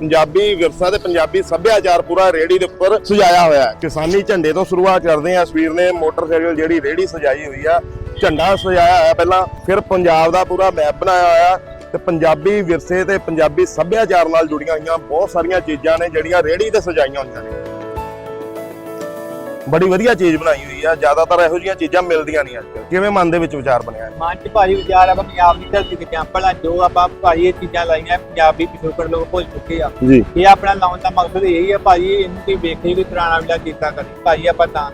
ਪੰਜਾਬੀ ਵਿਰਸਾ ਤੇ ਪੰਜਾਬੀ ਸੱਭਿਆਚਾਰ ਪੂਰਾ ਰੇੜੀ ਦੇ ਉੱਪਰ ਸਜਾਇਆ ਹੋਇਆ ਹੈ। ਕਿਸਾਨੀ ਝੰਡੇ ਤੋਂ ਸ਼ੁਰੂਆਤ ਕਰਦੇ ਆ ਸਵੀਰ ਨੇ, ਮੋਟਰਸਾਈਕਲ ਜਿਹੜੀ ਰੇੜੀ ਸਜਾਈ ਹੋਈ ਆ, ਝੰਡਾ ਸਜਾਇਆ ਹੋਇਆ ਪਹਿਲਾਂ, ਫਿਰ ਪੰਜਾਬ ਦਾ ਪੂਰਾ ਮੈਪ ਬਣਾਇਆ ਹੋਇਆ ਤੇ ਪੰਜਾਬੀ ਵਿਰਸੇ ਤੇ ਪੰਜਾਬੀ ਸੱਭਿਆਚਾਰ ਨਾਲ ਜੁੜੀਆਂ ਹੋਈਆਂ ਬਹੁਤ ਸਾਰੀਆਂ ਚੀਜ਼ਾਂ ਨੇ ਜਿਹੜੀਆਂ ਰੇੜੀ ਤੇ ਸਜਾਈਆਂ ਹੋਈਆਂ ਨੇ। ਬੜੀ ਵਧੀਆ ਚੀਜ਼ ਬਣਾਈ ਹੋਈ ਆ ਜ਼ਿਆਦਾਤਰ ਇਹੋ ਜਿਹੀਆਂ ਚੀਜ਼ਾਂ ਮਿਲਦੀਆਂ ਨਹੀਂ ਅੱਜ। ਕਿਵੇਂ ਮਨ ਦੇ ਵਿੱਚ ਵਿਚਾਰ ਬਣਿਆ? ਮਨ ਚ ਭਾਜੀ ਵਿਚਾਰ ਆ ਪੰਜਾਬ ਦੀ ਧਰਤੀ ਤੇ ਕੈਂਪਲ ਆ ਜੋ ਆਪਾਂ ਭਾਜੀ ਇਹ ਚੀਜ਼ਾਂ ਲਾਈਆਂ ਪੰਜਾਬੀ ਪਿਛੋਕੜ ਲੋਕ ਭੁੱਲ ਚੁੱਕੇ ਆ ਇਹ ਆਪਣਾ ਲਾਉਣ ਦਾ ਮਕਸਦ ਇਹੀ ਆ ਭਾਜੀ ਇਹਨੂੰ ਕੋਈ ਵੇਖੇ ਵੀ ਪੁਰਾਣਾ ਵਿਲਾ ਕੀਤਾ ਕਰੇ ਭਾਜੀ ਆਪਾਂ ਤਾਂ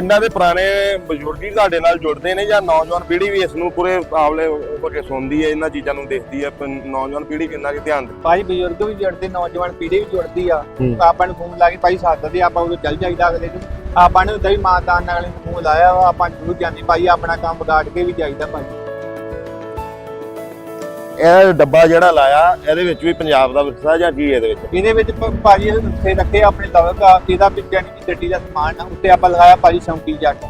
ਇਹਨਾਂ ਦੇ ਪੁਰਾਣੇ ਬਜ਼ੁਰਗ ਹੀ ਸਾਡੇ ਨਾਲ ਜੁੜਦੇ ਨੇ ਜਾਂ ਨੌਜਵਾਨ ਪੀੜ੍ਹੀ ਵੀ ਇਸ ਨੂੰ ਪੂਰੇ ਆਵਲੇ ਹੋ ਕੇ ਸੁਣਦੀ ਹੈ ਇਹਨਾਂ ਚੀਜ਼ਾਂ ਨੂੰ ਦੇਖਦੀ ਹੈ ਪਰ ਨੌਜਵਾਨ ਪੀੜ੍ਹੀ ਕਿੰਨਾ ਕਿ ਧਿਆਨ ਦਿੰਦੀ ਭਾਜੀ ਬਜ਼ੁਰਗ ਵੀ ਜੁੜਦੇ ਨੌਜਵਾਨ ਪੀੜ੍ਹੀ ਵੀ ਜੁੜਦੀ ਆ। ਆਪਾਂ ਨੂੰ ਫੋਨ ਲਾ ਕੇ ਭਾਈ ਸੱਦਦੇ ਆਪਾਂ ਉਦੋਂ ਚੱਲ ਜਾਈਦਾ ਅਗਲੇ ਦਿਨ। ਆਪਾਂ ਨੂੰ ਦਈ ਮਾਤਾ ਨਾਲ ਅਗਲੇ ਨੂੰ ਫੋਨ ਲਾਇਆ ਵਾ ਆਪਾਂ ਜ਼ਰੂਰ ਜਾਂਦੇ। ਭਾਈ ਆਪਣਾ ਕੰਮ ਵਿਗਾੜ ਕੇ ਵੀ ਜਾਈਦਾ ਭਾਜੀ ਇਹ ਡੱਬਾ ਜਿਹੜਾ ਲਾਇਆ ਇਹਦੇ ਵਿੱਚ ਵੀ ਪੰਜਾਬ ਦਾ ਵਿਰਸਾ ਜਾਂ ਕੀ ਇਹਦੇ ਵਿੱਚ? ਇਹਦੇ ਵਿੱਚ ਭ- ਭਾਜੀ ਇਹ ਉੱਥੇ ਰੱਖੇ ਆਪਣੇ ਲਵਕ ਆ ਇਹਦਾ ਵੀ ਜਾਨੀ ਕਿ ਗੱਡੀ ਦਾ ਸਮਾਨ ਆ ਉੱਤੇ ਆਪਾਂ ਲਗਾਇਆ ਭਾਜੀ ਸ਼ੌਂਕੀ ਜੱਟ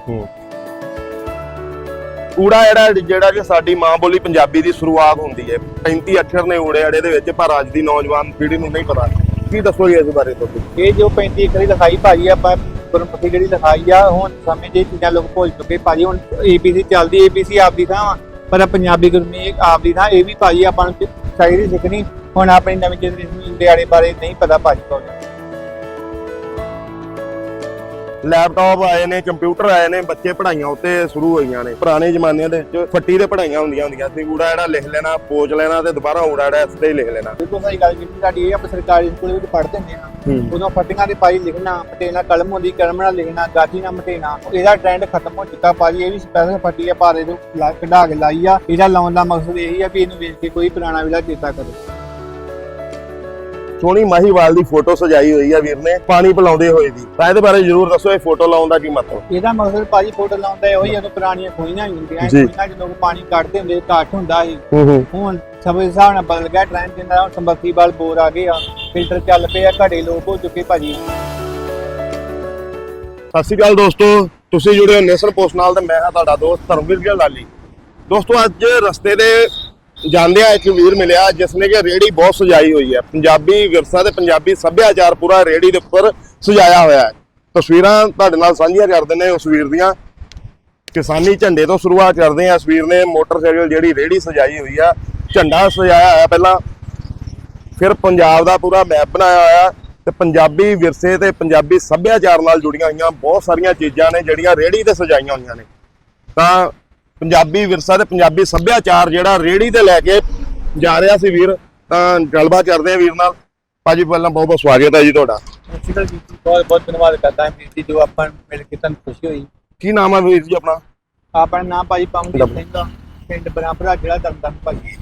ਊੜਾ ਜਿਹੜਾ ਜਿਹੜਾ ਕਿ ਸਾਡੀ ਮਾਂ ਬੋਲੀ ਪੰਜਾਬੀ ਦੀ ਸ਼ੁਰੂਆਤ ਹੁੰਦੀ ਹੈ। 35 ਅੱਖਰ ਨੇ ਊੜੇ ਅੜੇ ਦੇ ਵਿੱਚ ਪਰ ਅੱਜ ਦੀ ਨੌਜਵਾਨ ਪੀੜ੍ਹੀ ਨੂੰ ਨਹੀਂ ਪਤਾ। ਕੀ ਦੱਸੋਗੇ ਇਸ ਬਾਰੇ ਤੁਸੀਂ? ਇਹ ਜੋ 35 ਏਕੜੀ ਲਿਖਾਈ ਭਾਜੀ ਆਪਾਂ ਗੁਰਮੁਖੀ ਜਿਹੜੀ ਲਿਖਾਈ ਆ ਹੁਣ ਸਮੇਂ ਦੇ ਚੀਜ਼ਾਂ ਲੋਕ ਭੁੱਲ ਚੁੱਕੇ। ਭਾਜੀ ਹੁਣ ਏਬੀਸੀ ਚੱਲਦੀ ਏਬੀਸੀ ਆਪਦੀ ਥਾਂ ਵਾ। ਪਰ ਆਹ ਪੰਜਾਬੀ ਗੁਰਮੁਖੀ ਆਪਦੀ ਨਾ ਇਹ ਵੀ ਭਾਜੀ ਆਪਾਂ ਨੂੰ ਸ਼ਾਇਰੀ ਸਿੱਖਣੀ, ਹੁਣ ਆਪਣੀ ਨਵੀਂ ਜਨਰੇਸ਼ਨ ਨੂੰ ਇੰਡੀਆੜੇ ਬਾਰੇ ਨਹੀਂ ਪਤਾ ਭਾਜੀ ਕੋਲ ਲੈਪਟਾਪ ਆਏ ਨੇ ਕੰਪਿਊਟਰ ਆਏ ਨੇ ਬੱਚੇ ਪੜ੍ਹਾਈਆਂ ਉੱਤੇ ਸ਼ੁਰੂ ਹੋਈਆਂ ਨੇ। ਪੁਰਾਣੇ ਜ਼ਮਾਨਿਆਂ ਦੇ ਵਿੱਚ ਫੱਟੀ ਤੇ ਪੜ੍ਹਾਈਆਂ ਹੁੰਦੀਆਂ ਹੁੰਦੀਆਂ ਸੀ। ਊੜਾ ਜਿਹੜਾ ਲਿਖ ਲੈਣਾ ਪੋਚ ਲੈਣਾ ਤੇ ਦੁਬਾਰਾ ਊੜਾ ਜਿਹੜਾ ਇਸ ਤੇ ਹੀ ਲਿਖ ਲੈਣਾ। ਬਿਲਕੁਲ ਸਹੀ ਗੱਲ ਕੀਤੀ ਸਾਡੀ ਇਹ ਆਪਾਂ ਸਰਕਾਰੀ ਸਕੂਲ ਵਿੱਚ ਪੜ੍ਹਦੇ ਹੁੰਦੇ ਹਾਂ। ਉਦੋਂ ਫੱਟੀਆਂ ਦੇ ਪਾਈ ਲਿਖਣਾ ਮਟੇਨਾ ਕਲਮ ਹੁੰਦੀ ਕਲਮ ਨਾਲ ਲਿਖਣਾ ਗਾਠੀ ਨਾਲ ਮਟੇਨਾ ਇਹਦਾ ਟ੍ਰੈਂਡ ਖਤਮ ਹੋ ਚੁੱਕਾ। ਭਾਜੀ ਇਹ ਵੀ ਸਪੈਸ਼ਲ ਫੱਟੀ ਆ ਭਾਰੇ ਨੂੰ ਕਢਾ ਕੇ ਲਾਈ ਆ। ਇਹਦਾ ਲਾਉਣ ਦਾ ਮਕਸਦ ਇਹੀ ਆ ਵੀ ਇਹਨੂੰ ਵੇਚ ਕੇ ਕੋਈ ਪੁਰਾਣਾ ਵਿਲਾ ਚੇਤਾ ਕਰੇ। ਸੋਹਣੀ ਮਾਹੀਵਾਲ ਦੀ ਫੋਟੋ ਸਜਾਈ ਹੋਈ ਆ ਵੀਰ ਨੇ ਪਾਣੀ ਪਿਲਾਉਂਦੇ ਹੋਏ ਦੀ। ਤਾਂ ਇਹਦੇ ਬਾਰੇ ਜ਼ਰੂਰ ਦੱਸੋ ਇਹ ਫੋਟੋ ਲਾਉਣ ਦਾ ਕੀ ਮਤਲਬ? ਇਹਦਾ ਮਕਸਦ ਭਾਜੀ ਫੋਟੋ ਲਾਉਂਦਾ ਹੈ ਉਹੀ ਜਦੋਂ ਪੁਰਾਣੀਆਂ ਖੋਈਆਂ ਹੁੰਦੀਆਂ ਜੀ। ਖੋਈਆਂ ਜਦੋਂ ਪਾਣੀ ਕੱਢਦੇ ਹੁੰਦੇ ਘੱਟ ਹੁੰਦਾ ਸੀ। ਹੁਣ ਸਭ ਦੇ ਹਿਸਾਬ ਨਾਲ ਬਦਲ ਗਿਆ ਟ੍ਰੈਂਡ ਜਿੰਦਾ ਹੁਣ ਸੰਬਰਤੀ ਵਾਲ ਬੋਰ ਆ ਗਏ ਆ ਫਿਲਟਰ ਚੱਲ ਪਏ ਆ ਘੜੇ ਲੋਕ ਹੋ ਚੁੱਕੇ ਭਾਜੀ। ਸਤਿ ਸ਼੍ਰੀ ਅਕਾਲ ਦੋਸਤੋ ਤੁਸੀਂ ਜੁੜੇ ਹੋ ਨੇਸ਼ਨ ਪੋਸਟ ਨਾਲ ਤੇ ਮੈਂ ਹਾਂ ਤੁਹਾਡਾ ਦੋਸਤ ਧਰਮਵੀਰ ਗਿੱਲ ਲਾਲੀ। ਦੋਸਤੋ ਅੱਜ ਰਸਤੇ ਦੇ ਜਾਂਦਿਆਂ ਇੱਕ ਵੀਰ ਮਿਲਿਆ, ਜਿਸ ਨੇ ਕਿ ਰੇੜੀ ਬਹੁਤ ਸਜਾਈ ਹੋਈ ਹੈ। ਪੰਜਾਬੀ ਵਿਰਸਾ ਤੇ ਪੰਜਾਬੀ ਸੱਭਿਆਚਾਰ ਪੂਰਾ ਰੇੜੀ ਦੇ ਉੱਪਰ ਸਜਾਇਆ ਹੋਇਆ ਹੈ। ਤਸਵੀਰਾਂ ਤੁਹਾਡੇ ਨਾਲ ਸਾਂਝੀਆਂ ਕਰਦੇ ਨੇ ਉਸ ਵੀਰ ਦੀਆਂ। ਕਿਸਾਨੀ ਝੰਡੇ ਤੋਂ ਸ਼ੁਰੂਆਤ ਕਰਦੇ ਆ ਇਸ ਵੀਰ ਨੇ ਮੋਟਰਸਾਈਕਲ ਜਿਹੜੀ ਰੇੜੀ ਸਜਾਈ ਹੋਈ ਆ, ਝੰਡਾ ਸਜਾਇਆ ਹੋਇਆ ਪਹਿਲਾਂ। ਫਿਰ ਪੰਜਾਬ ਦਾ ਪੂਰਾ ਮੈਪ ਬਣਾਇਆ ਹੋਇਆ ਤੇ ਪੰਜਾਬੀ ਵਿਰਸੇ ਤੇ ਪੰਜਾਬੀ ਸੱਭਿਆਚਾਰ ਨਾਲ ਜੁੜੀਆਂ ਹੋਈਆਂ ਬਹੁਤ ਸਾਰੀਆਂ ਚੀਜ਼ਾਂ ਨੇ, ਜਿਹੜੀਆਂ ਰੇੜੀ ਤੇ ਸਜਾਈਆਂ ਹੋਈਆਂ ਨੇ। ਤਾਂ ਪੰਜਾਬੀ ਵਿਰਸਾ ਤੇ ਪੰਜਾਬੀ ਸੱਭਿਆਚਾਰ ਜਿਹੜਾ ਰੇੜੀ ਤੇ ਲੈ ਕੇ ਜਾ ਰਿਹਾ ਸੀ ਵੀਰ ਤਾਂ ਗੱਲਬਾਤ ਕਰਦੇ ਆ ਵੀਰ ਨਾਲ। ਭਾਜੀ ਪਹਿਲਾਂ ਬਹੁਤ ਬਹੁਤ ਸਵਾਗਤ ਹੈ ਜੀ ਤੁਹਾਡਾ। ਸਿਕਲ ਜੀ ਬਹੁਤ ਬਹੁਤ ਧੰਨਵਾਦ ਕਰਦਾ ਹਾਂ ਵੀਰ ਜੀ ਜੋ ਆਪਾਂ ਨੂੰ ਮਿਲ ਕੇ ਤੁਹਾਨੂੰ ਖੁਸ਼ੀ ਹੋਈ। ਕੀ ਨਾਮ ਹੈ ਵੀਰ ਜੀ ਆਪਣਾ? ਆਪਣਾ ਨਾਮ ਭਾਜੀ ਪਾਉਂਦੀ ਸਿੰਘ ਪਿੰਡ ਬਰਾਂਪਰਾ ਜਿਹੜਾ ਦਮਦਮ ਭਾਜੀ।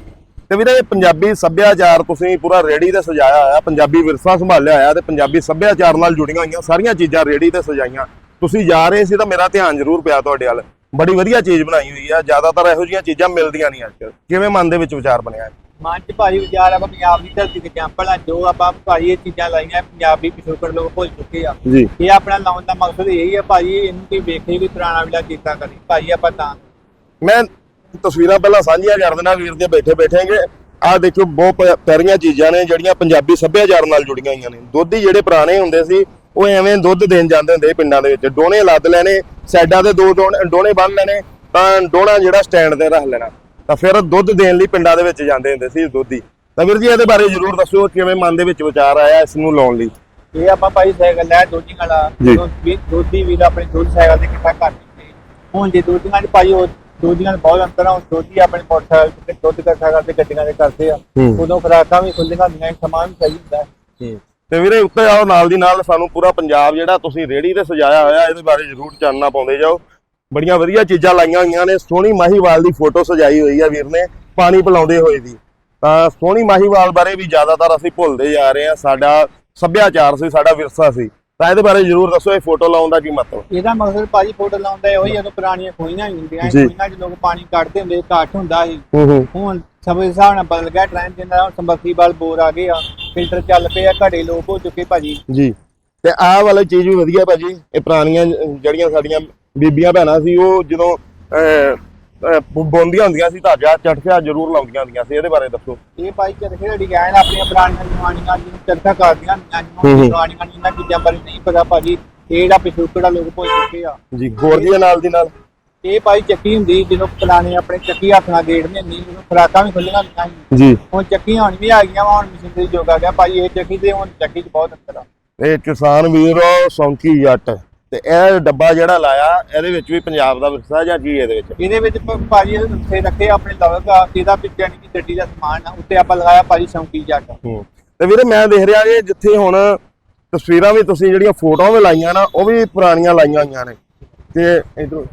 ਤੇ ਵੀਰੇ ਪੰਜਾਬੀ ਸੱਭਿਆਚਾਰ ਤੁਸੀਂ ਪੂਰਾ ਰੇੜੀ ਤੇ ਸਜਾਇਆ ਹੋਇਆ ਪੰਜਾਬੀ ਵਿਰਸਾ ਸੰਭਾਲਿਆ ਹੋਇਆ ਤੇ ਪੰਜਾਬੀ ਸੱਭਿਆਚਾਰ ਨਾਲ ਜੁੜੀਆਂ ਹੋਈਆਂ ਸਾਰੀਆਂ ਚੀਜ਼ਾਂ ਰੇੜੀ ਤੇ ਸਜਾਈਆਂ। ਤੁਸੀਂ ਜਾ ਰਹੇ ਸੀ ਤਾਂ ਮੇਰਾ ਧਿਆਨ ਜ਼ਰੂਰ ਪਿਆ ਤੁਹਾਡੇ ਵੱਲ। ਬੜੀ ਵਧੀਆ ਚੀਜ਼ ਬਣਾਈ ਹੋਈ ਆ ਜ਼ਿਆਦਾਤਰ ਇਹੋ ਜਿਹੀਆਂ ਚੀਜ਼ਾਂ ਮਿਲਦੀਆਂ ਨਹੀਂ ਅੱਜ ਕਿਵੇਂ ਮਨ ਦੇ ਵਿੱਚ ਵਿਚਾਰ ਬਣਿਆ? ਮਨ ਚ ਭਾਜੀ ਵਿਚਾਰ ਆ ਪੰਜਾਬ ਦੀ ਧਰਤੀ ਤੇ ਕੈਂਪਲ ਆ ਜੋ ਆਪਾਂ ਭਾਜੀ ਇਹ ਚੀਜ਼ਾਂ ਲਾਈਆਂ ਪੰਜਾਬੀ ਪਿਛੋਕੜ ਲੋਕ ਭੁੱਲ ਚੁੱਕੇ ਆ। ਜੀ। ਇਹ ਆਪਣਾ ਲਾਉਣ ਦਾ ਮਕਸਦ ਇਹੀ ਆ ਭਾਜੀ ਇਹਨੂੰ ਕੋਈ ਵੇਖੇ ਵੀ ਪੁਰਾਣਾ ਵਿਲਾ ਚੇਤਾ ਕਰੇ ਭਾਜੀ ਆਪਾਂ ਤਾਂ। ਮੈਂ ਤਸਵੀਰਾਂ ਪਹਿਲਾਂ ਸਾਂਝੀਆਂ ਕਰ ਦੇਣਾ ਵੀਰ ਦੇ ਬੈਠੇ ਬੈਠੇਗੇ। ਆਹ ਦੇਖੋ ਬਹੁਤ ਪਿਆਰੀਆਂ ਚੀਜ਼ਾਂ ਨੇ ਜਿਹੜੀਆਂ ਪੰਜਾਬੀ ਸੱਭਿਆਚਾਰ ਨਾਲ ਜੁੜੀਆਂ ਹੋਈਆਂ ਨੇ। ਦੁੱਧ ਹੀ ਜਿਹੜੇ ਪੁਰਾਣੇ ਹੁੰਦੇ ਸੀ ਉਹ ਐਵੇਂ ਦੁੱਧ ਦੇਣ ਜਾਂਦੇ ਹੁੰਦੇ ਪਿੰਡਾਂ ਦੇ ਵਿੱਚ। ਡੋਣੇ ਲੱਦ ਲੈਣੇ ਸਾਈਡਾਂ ਤੇ ਦੋ ਡੋਣੇ ਬੰਨ ਲੈਣੇ ਤਾਂ ਡੋਣਾ ਜਿਹੜਾ ਸਟੈਂਡ ਤੇ ਰੱਖ ਲੈਣਾ। ਤਾਂ ਫਿਰ ਦੁੱਧ ਦੇਣ ਲਈ ਪਿੰਡਾਂ ਦੇ ਵਿੱਚ ਜਾਂਦੇ ਹੁੰਦੇ ਸੀ ਦੁੱਧੀ। ਤਾਂ ਵੀਰ ਜੀ ਇਹਦੇ ਬਾਰੇ ਜ਼ਰੂਰ ਦੱਸੋ ਕਿਵੇਂ ਮਨ ਦੇ ਵਿੱਚ ਵਿਚਾਰ ਆਇਆ ਇਸ ਨੂੰ ਲਾਉਣ ਲਈ। ਇਹ ਆਪਾਂ ਭਾਈ ਸਾਈਕਲ ਲੈ ਦੋਜੀ ਵਾਲਾ। ਜੀ। ਜਦੋਂ ਵੀ ਦੋਦੀ ਵੀਰ ਆਪਣੇ ਦੁੱਧ ਸਾਈਕਲ ਤੇ ਕਿੱਥਾ ਕਰ ਦਿੱਤੇ। ਹੁਣ ਜੇ ਦੋਦੀਆਂ ਦੇ ਭਾਈ ਉਹ ਦੋਦੀਆਂ ਦੇ ਬਹੁਤ ਅੰਤਰ ਆ ਦੋਦੀ ਆਪਣੇ ਮੋਟਰਸਾਈਕਲ ਤੇ ਦੁੱਧ ਇਕੱਠਾ ਕਰਦੇ ਗੱਡੀਆਂ ਦੇ ਕਰਦੇ ਆ। ਉਦੋਂ ਖੁਰਾਕਾਂ ਵੀ ਖੁੱਲੀਆਂ ਹੁੰਦੀਆਂ ਸੀ, ਸਮਾਂ ਵੀ ਸਹੀ ਹੁੰਦਾ। ਤੇ ਵੀਰੇ ਉੱਤੇ ਆਓ ਨਾਲ ਦੀ ਨਾਲ ਸਾਨੂੰ ਪੂਰਾ ਪੰਜਾਬ ਜਿਹੜਾ ਤੁਸੀਂ ਰੇੜੀ ਤੇ ਸਜਾਇਆ ਹੋਇਆ ਇਹਦੇ ਬਾਰੇ ਜ਼ਰੂਰ ਚਾਨਣਾ ਪਾਉਂਦੇ ਜਾਓ। ਬੜੀਆਂ ਵਧੀਆ ਚੀਜ਼ਾਂ ਲਾਈਆਂ ਹੋਈਆਂ ਨੇ। ਸੋਹਣੀ ਮਾਹੀਵਾਲ ਦੀ ਫੋਟੋ ਸਜਾਈ ਹੋਈ ਆ ਵੀਰ ਨੇ ਪਾਣੀ ਪਿਲਾਉਂਦੇ ਹੋਏ ਦੀ। ਤਾਂ ਸੋਹਣੀ ਮਾਹੀਵਾਲ ਬਾਰੇ ਵੀ ਜ਼ਿਆਦਾਤਰ ਅਸੀਂ ਭੁੱਲਦੇ ਜਾ ਰਹੇ ਆ ਸਾਡਾ ਸੱਭਿਆਚਾਰ ਸੀ ਸਾਡਾ ਵਿਰਸਾ ਸੀ। ਤਾਂ ਇਹਦੇ ਬਾਰੇ ਜ਼ਰੂਰ ਦੱਸੋ ਇਹ ਫੋਟੋ ਲਾਉਣ ਦਾ ਕੀ ਮਤਲਬ? ਇਹਦਾ ਮਕਸਦ ਭਾਜੀ ਫੋਟੋ ਲਾਉਂਦਾ ਹੈ ਉਹੀ ਜਦੋਂ ਪੁਰਾਣੀਆਂ ਖੋਈਆਂ ਹੀ ਹੁੰਦੀਆਂ। ਖੋਈਆਂ 'ਚ ਲੋਕ ਪਾਣੀ ਕੱਢਦੇ ਹੁੰਦੇ ਘੱਟ ਹੁੰਦਾ ਸੀ। ਹੂੰ ਹੂੰ। ਹੁਣ ਸਭ ਦੇ ਹਿਸਾਬ ਨਾਲ ਬਦਲ ਗਿਆ ਟ੍ਰੈਂਡ ਹੁਣ ਸੰਬਰਤੀ ਵਾਲ ਬੋਰ ਆ ਗਏ ਆ। ਫਿਲਟਰ ਚੱਲ ਪਏ ਆ ਘੜੇ ਲੋਕ ਹੋ ਚੁੱਕੇ ਭਾਜੀ। ਜੀ। ਤੇ ਆਹ ਵਾਲੀ ਚੀਜ਼ ਵੀ ਵਧੀਆ ਭਾਜੀ ਇਹ ਪੁਰਾਣੀਆਂ ਜਿਹੜੀਆਂ ਸਾਡੀਆਂ ਬੀਬੀਆਂ ਭੈਣਾਂ ਸੀ ਉਹ ਜਦੋਂ ਅਹ, ਅਹ, ਬੁ- ਬੁਣਦੀਆਂ ਹੁੰਦੀਆਂ ਸੀ ਧਾਗਾ ਚਟਕਿਆ ਜ਼ਰੂਰ ਲਾਉਂਦੀਆਂ ਹੁੰਦੀਆਂ ਸੀ ਇਹਦੇ ਬਾਰੇ ਦੱਸੋ। ਇਹ ਭਾਈ ਚਰਖੇ ਦਾ ਡਿਜ਼ਾਈਨ ਆਪਣੀਆਂ ਪੁਰਾਣੀਆਂ ਜਵਾਨੀਆਂ ਜਿਹਨੂੰ ਚਰਖਾ ਕਰਦੀਆਂ ਹੁੰਦੀਆਂ ਜਿਹਨੂੰ ਨੂੰ ਇਹਨਾਂ ਚੀਜ਼ਾਂ ਬਾਰੇ ਨਹੀਂ ਪਤਾ ਭਾਜੀ ਇਹ ਜਿਹੜਾ ਪਿਛੋਕੜਾ ਲੋਕ ਭੁੱਲ ਚੁੱਕੇ ਆ। ਜੀ ਹੋਰ ਜੀ ਨਾਲ ਦੀ ਨਾਲ? ਇਹ ਭਾਈ ਚੱਕੀ ਹੁੰਦੀ ਜਦੋਂ ਪੁਰਾਣੇ ਆਪਣੇ ਚੱਕੀ ਹੱਥ ਨਾਲ ਗੇੜਦੇ ਹੁੰਦੀ ਉਦੋਂ ਖੁਰਾਕਾਂ ਵੀ ਖੁੱਲੀਆਂ ਹੁੰਦੀਆਂ ਸੀ। ਜੀ। ਹੁਣ ਚੱਕੀਆਂ ਹੁਣ ਵੀ ਆ ਗਈਆਂ ਵਾ ਹੁਣ ਮਸ਼ੀਨਰੀ ਯੁੱਗ ਆ ਗਿਆ। ਭਾਈ ਇਹ ਚੱਕੀ ਤੇ ਹੁਣ ਚੱਕੀ 'ਚ ਬਹੁਤ ਅੰਤਰ ਆ। ਇਹ ਕਿਸਾਨ ਵੀਰ ਸੌਂਕੀ ਜੱਟ। ਤੇ ਇਹ ਡੱਬਾ ਜਿਹੜਾ ਲਾਇਆ ਇਹਦੇ ਵਿੱਚ ਵੀ ਪੰਜਾਬ ਦਾ ਵਿਰਸਾ ਜਾਂ ਕੀ ਇਹਦੇ ਵਿੱਚ? ਇਹਦੇ ਵਿੱਚ ਭਾਜੀ ਇਹ ਉੱਥੇ ਰੱਖੇ ਆਪਣੇ ਲਵਗ ਆ ਇਹਦਾ ਵਿੱਚ ਯਾਨੀ ਕਿ ਗੱਡੀ ਦਾ ਸਮਾਨ ਆ ਉੱਤੇ ਆਪਾਂ ਲਗਾਇਆ ਭਾਜੀ ਸ਼ੌਂਕੀ ਜੱਟ। ਹੂੰ। ਤੇ ਵੀਰੇ ਮੈਂ ਦੇਖ ਰਿਹਾ ਕਿ ਜਿੱਥੇ ਹੁਣ ਤਸਵੀਰਾਂ ਵੀ ਤੁਸੀਂ ਜਿਹੜੀਆਂ ਫੋਟੋਆਂ ਵੀ ਲਾਈਆਂ ਨਾ ਉਹ ਵੀ ਪੁਰਾਣੀਆਂ ਲਾਈਆਂ ਹੋਈਆਂ ਨੇ। ਤੇ ਇਧਰ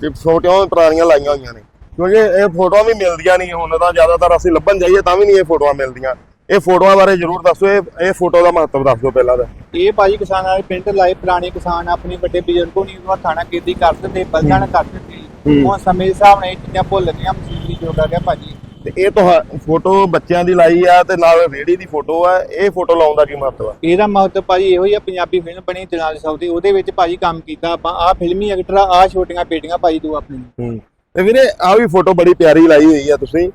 ਤੇ ਫੋਟੋਆਂ ਪੁਰਾਣੀਆਂ ਲਾਈਆਂ ਹੋਈਆਂ ਨੇ। ਕਿਉਂਕਿ ਇਹ ਫੋਟੋਆਂ ਵੀ ਮਿਲਦੀਆਂ ਨਹੀਂ ਹੁਣ ਤਾਂ ਜ਼ਿਆਦਾਤਰ ਅਸੀਂ ਲੱਭਣ ਜਾਈਏ ਤਾਂ ਵੀ ਨਹੀਂ ਇਹ ਫੋਟੋਆਂ ਮਿਲਦੀਆਂ। ਇਹ ਫੋਟੋਆਂ ਬਾਰੇ ਜ਼ਰੂਰ ਦੱਸੋ ਇਹ ਇਹ ਫੋਟੋ ਦਾ ਮਹੱਤਵ ਦੱਸ ਦਿਓ ਪਹਿਲਾਂ ਤਾਂ। ਇਹ ਭਾਜੀ ਕਿਸਾਨਾਂ ਦੇ ਪਿੰਡ ਲਾਏ ਪੁਰਾਣੇ ਕਿਸਾਨ ਆਪਣੇ ਵੱਡੇ ਬਜ਼ੁਰਗੋਂ ਨਹੀਂ ਉਹ ਥਾਣਾ ਕੀਤੀ ਕਰਦੇ ਤੇ ਬਲਦਾਂ ਨਾਲ ਕਰਦੇ ਸੀ ਹੂੰ। ਹੁਣ ਸਮੇਂ ਦੇ ਹਿਸਾਬ ਨਾਲ ਇਹ ਚੀਜ਼ਾਂ ਭੁੱਲ ਗਈਆਂ ਮਸ਼ੀਨਰੀ ਆ ਗਿਆ ਭਾਜੀ। ਤੇ ਇਹ ਤੁਹਾ ਫੋਟੋ ਬੱਚਿਆਂ ਦੀ ਲਾਈ ਆ ਤੇ ਨਾਲ ਰੇੜੀ ਦੀ ਫੋਟੋ ਆ ਇਹ ਫੋਟੋ ਲਾਉਣ ਦਾ ਕੀ ਮਹੱਤਵ ਆ? ਇਹਦਾ ਮਹੱਤਵ ਭਾਜੀ ਇਹੋ ਹੀ ਆ ਪੰਜਾਬੀ ਫਿਲਮ ਬਣੀ ਦਿਨਾਲ ਸੌਦੀ ਉਹਦੇ ਵਿੱਚ ਭਾਜੀ ਕੰਮ ਕੀਤਾ ਆਪਾਂ ਆਹ ਫਿਲਮੀ ਐਕਟਰ ਆ ਆਹ ਛੋਟੀਆਂ ਬੇਟੀਆਂ ਭਾਜੀ ਤੂੰ ਆਪਣੀ ਹੂੰ ਤੇ ਵੀਰੇ ਆ ਵੀ ਫੋਟੋ ਬੜੀ ਪਿਆਰੀ ਲਾਈ ਹੋਈ ਆ ਤੁਸੀਂ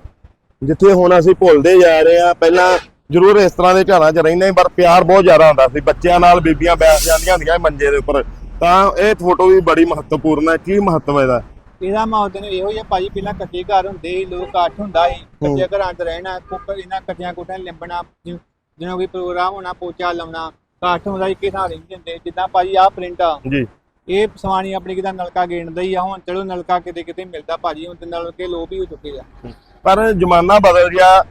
ਜਿੱਥੇ ਹੁਣ ਅਸੀਂ ਭੁੱਲਦੇ ਜਾ ਰਹੇ ਆ ਪਹਿਲਾਂ ਜ਼ਰੂਰ ਇਸ ਤਰ੍ਹਾਂ ਦੇ ਘਰਾਂ 'ਚ ਰਹਿੰਦੇ ਪਰ ਪਿਆਰ ਬਹੁਤ ਜ਼ਿਆਦਾ ਹੁੰਦਾ ਸੀ ਬੱਚਿਆਂ ਨਾਲ ਬੀਬੀਆਂ ਬੈਠ ਜਾਂਦੀਆਂ ਹੁੰਦੀਆਂ ਮੰਜੇ ਦੇ ਉੱਪਰ ਤਾਂ ਇਹ ਫੋਟੋ ਵੀ ਬੜੀ ਮਹੱਤਵਪੂਰਨ ਹੈ ਕੀ ਮਹੱਤਵ ਹੈ ਇਹਦਾ? ਇਹਦਾ ਮਹੱਤਵ ਇਹੋ ਹੀ ਆ ਭਾਜੀ ਪਹਿਲਾਂ ਕੱਚੇ ਘਰ ਹੁੰਦੇ ਸੀ ਲੋਕ ਇਕੱਠ ਹੁੰਦਾ ਸੀ ਕੱਚੇ ਘਰਾਂ 'ਚ ਰਹਿਣਾ ਕੁੱਕਰ ਇਹਨਾਂ ਕੱਚਿਆਂ 'ਚ ਲਿੰਬਣਾ ਜਿ- ਜਦੋਂ ਕੋਈ ਪ੍ਰੋਗਰਾਮ ਹੋਣਾ ਪੋਚਾ ਲਾਉਣਾ ਇਕੱਠ ਹੁੰਦਾ ਸੀ ਕਿਸਾਂ ਰਹਿੰਦੇ ਹੁੰਦੇ ਜਿੱਦਾਂ ਭਾਜੀ ਆਹ ਪ੍ਰਿੰਟ ਆ ਜੀ। ਇਹ ਸਵਾਣੀ ਆਪਣੀ ਕਿਦਾ ਨਲਕਾ ਗੇੜਦਾ ਹੀ ਆ ਹੁਣ ਚਲੋ ਨਲਕਾ ਕਿਤੇ ਕਿਤੇ ਮਿਲਦਾ ਭਾਜੀ ਹੁਣ ਤੇ ਨਲਕੇ ਲੋਪ ਹੀ ਹੋ ਚੁੱਕੇ ਆ। ਪਰ ਜ਼ਮਾਨਾ ਬਦਲ ਗਿਆ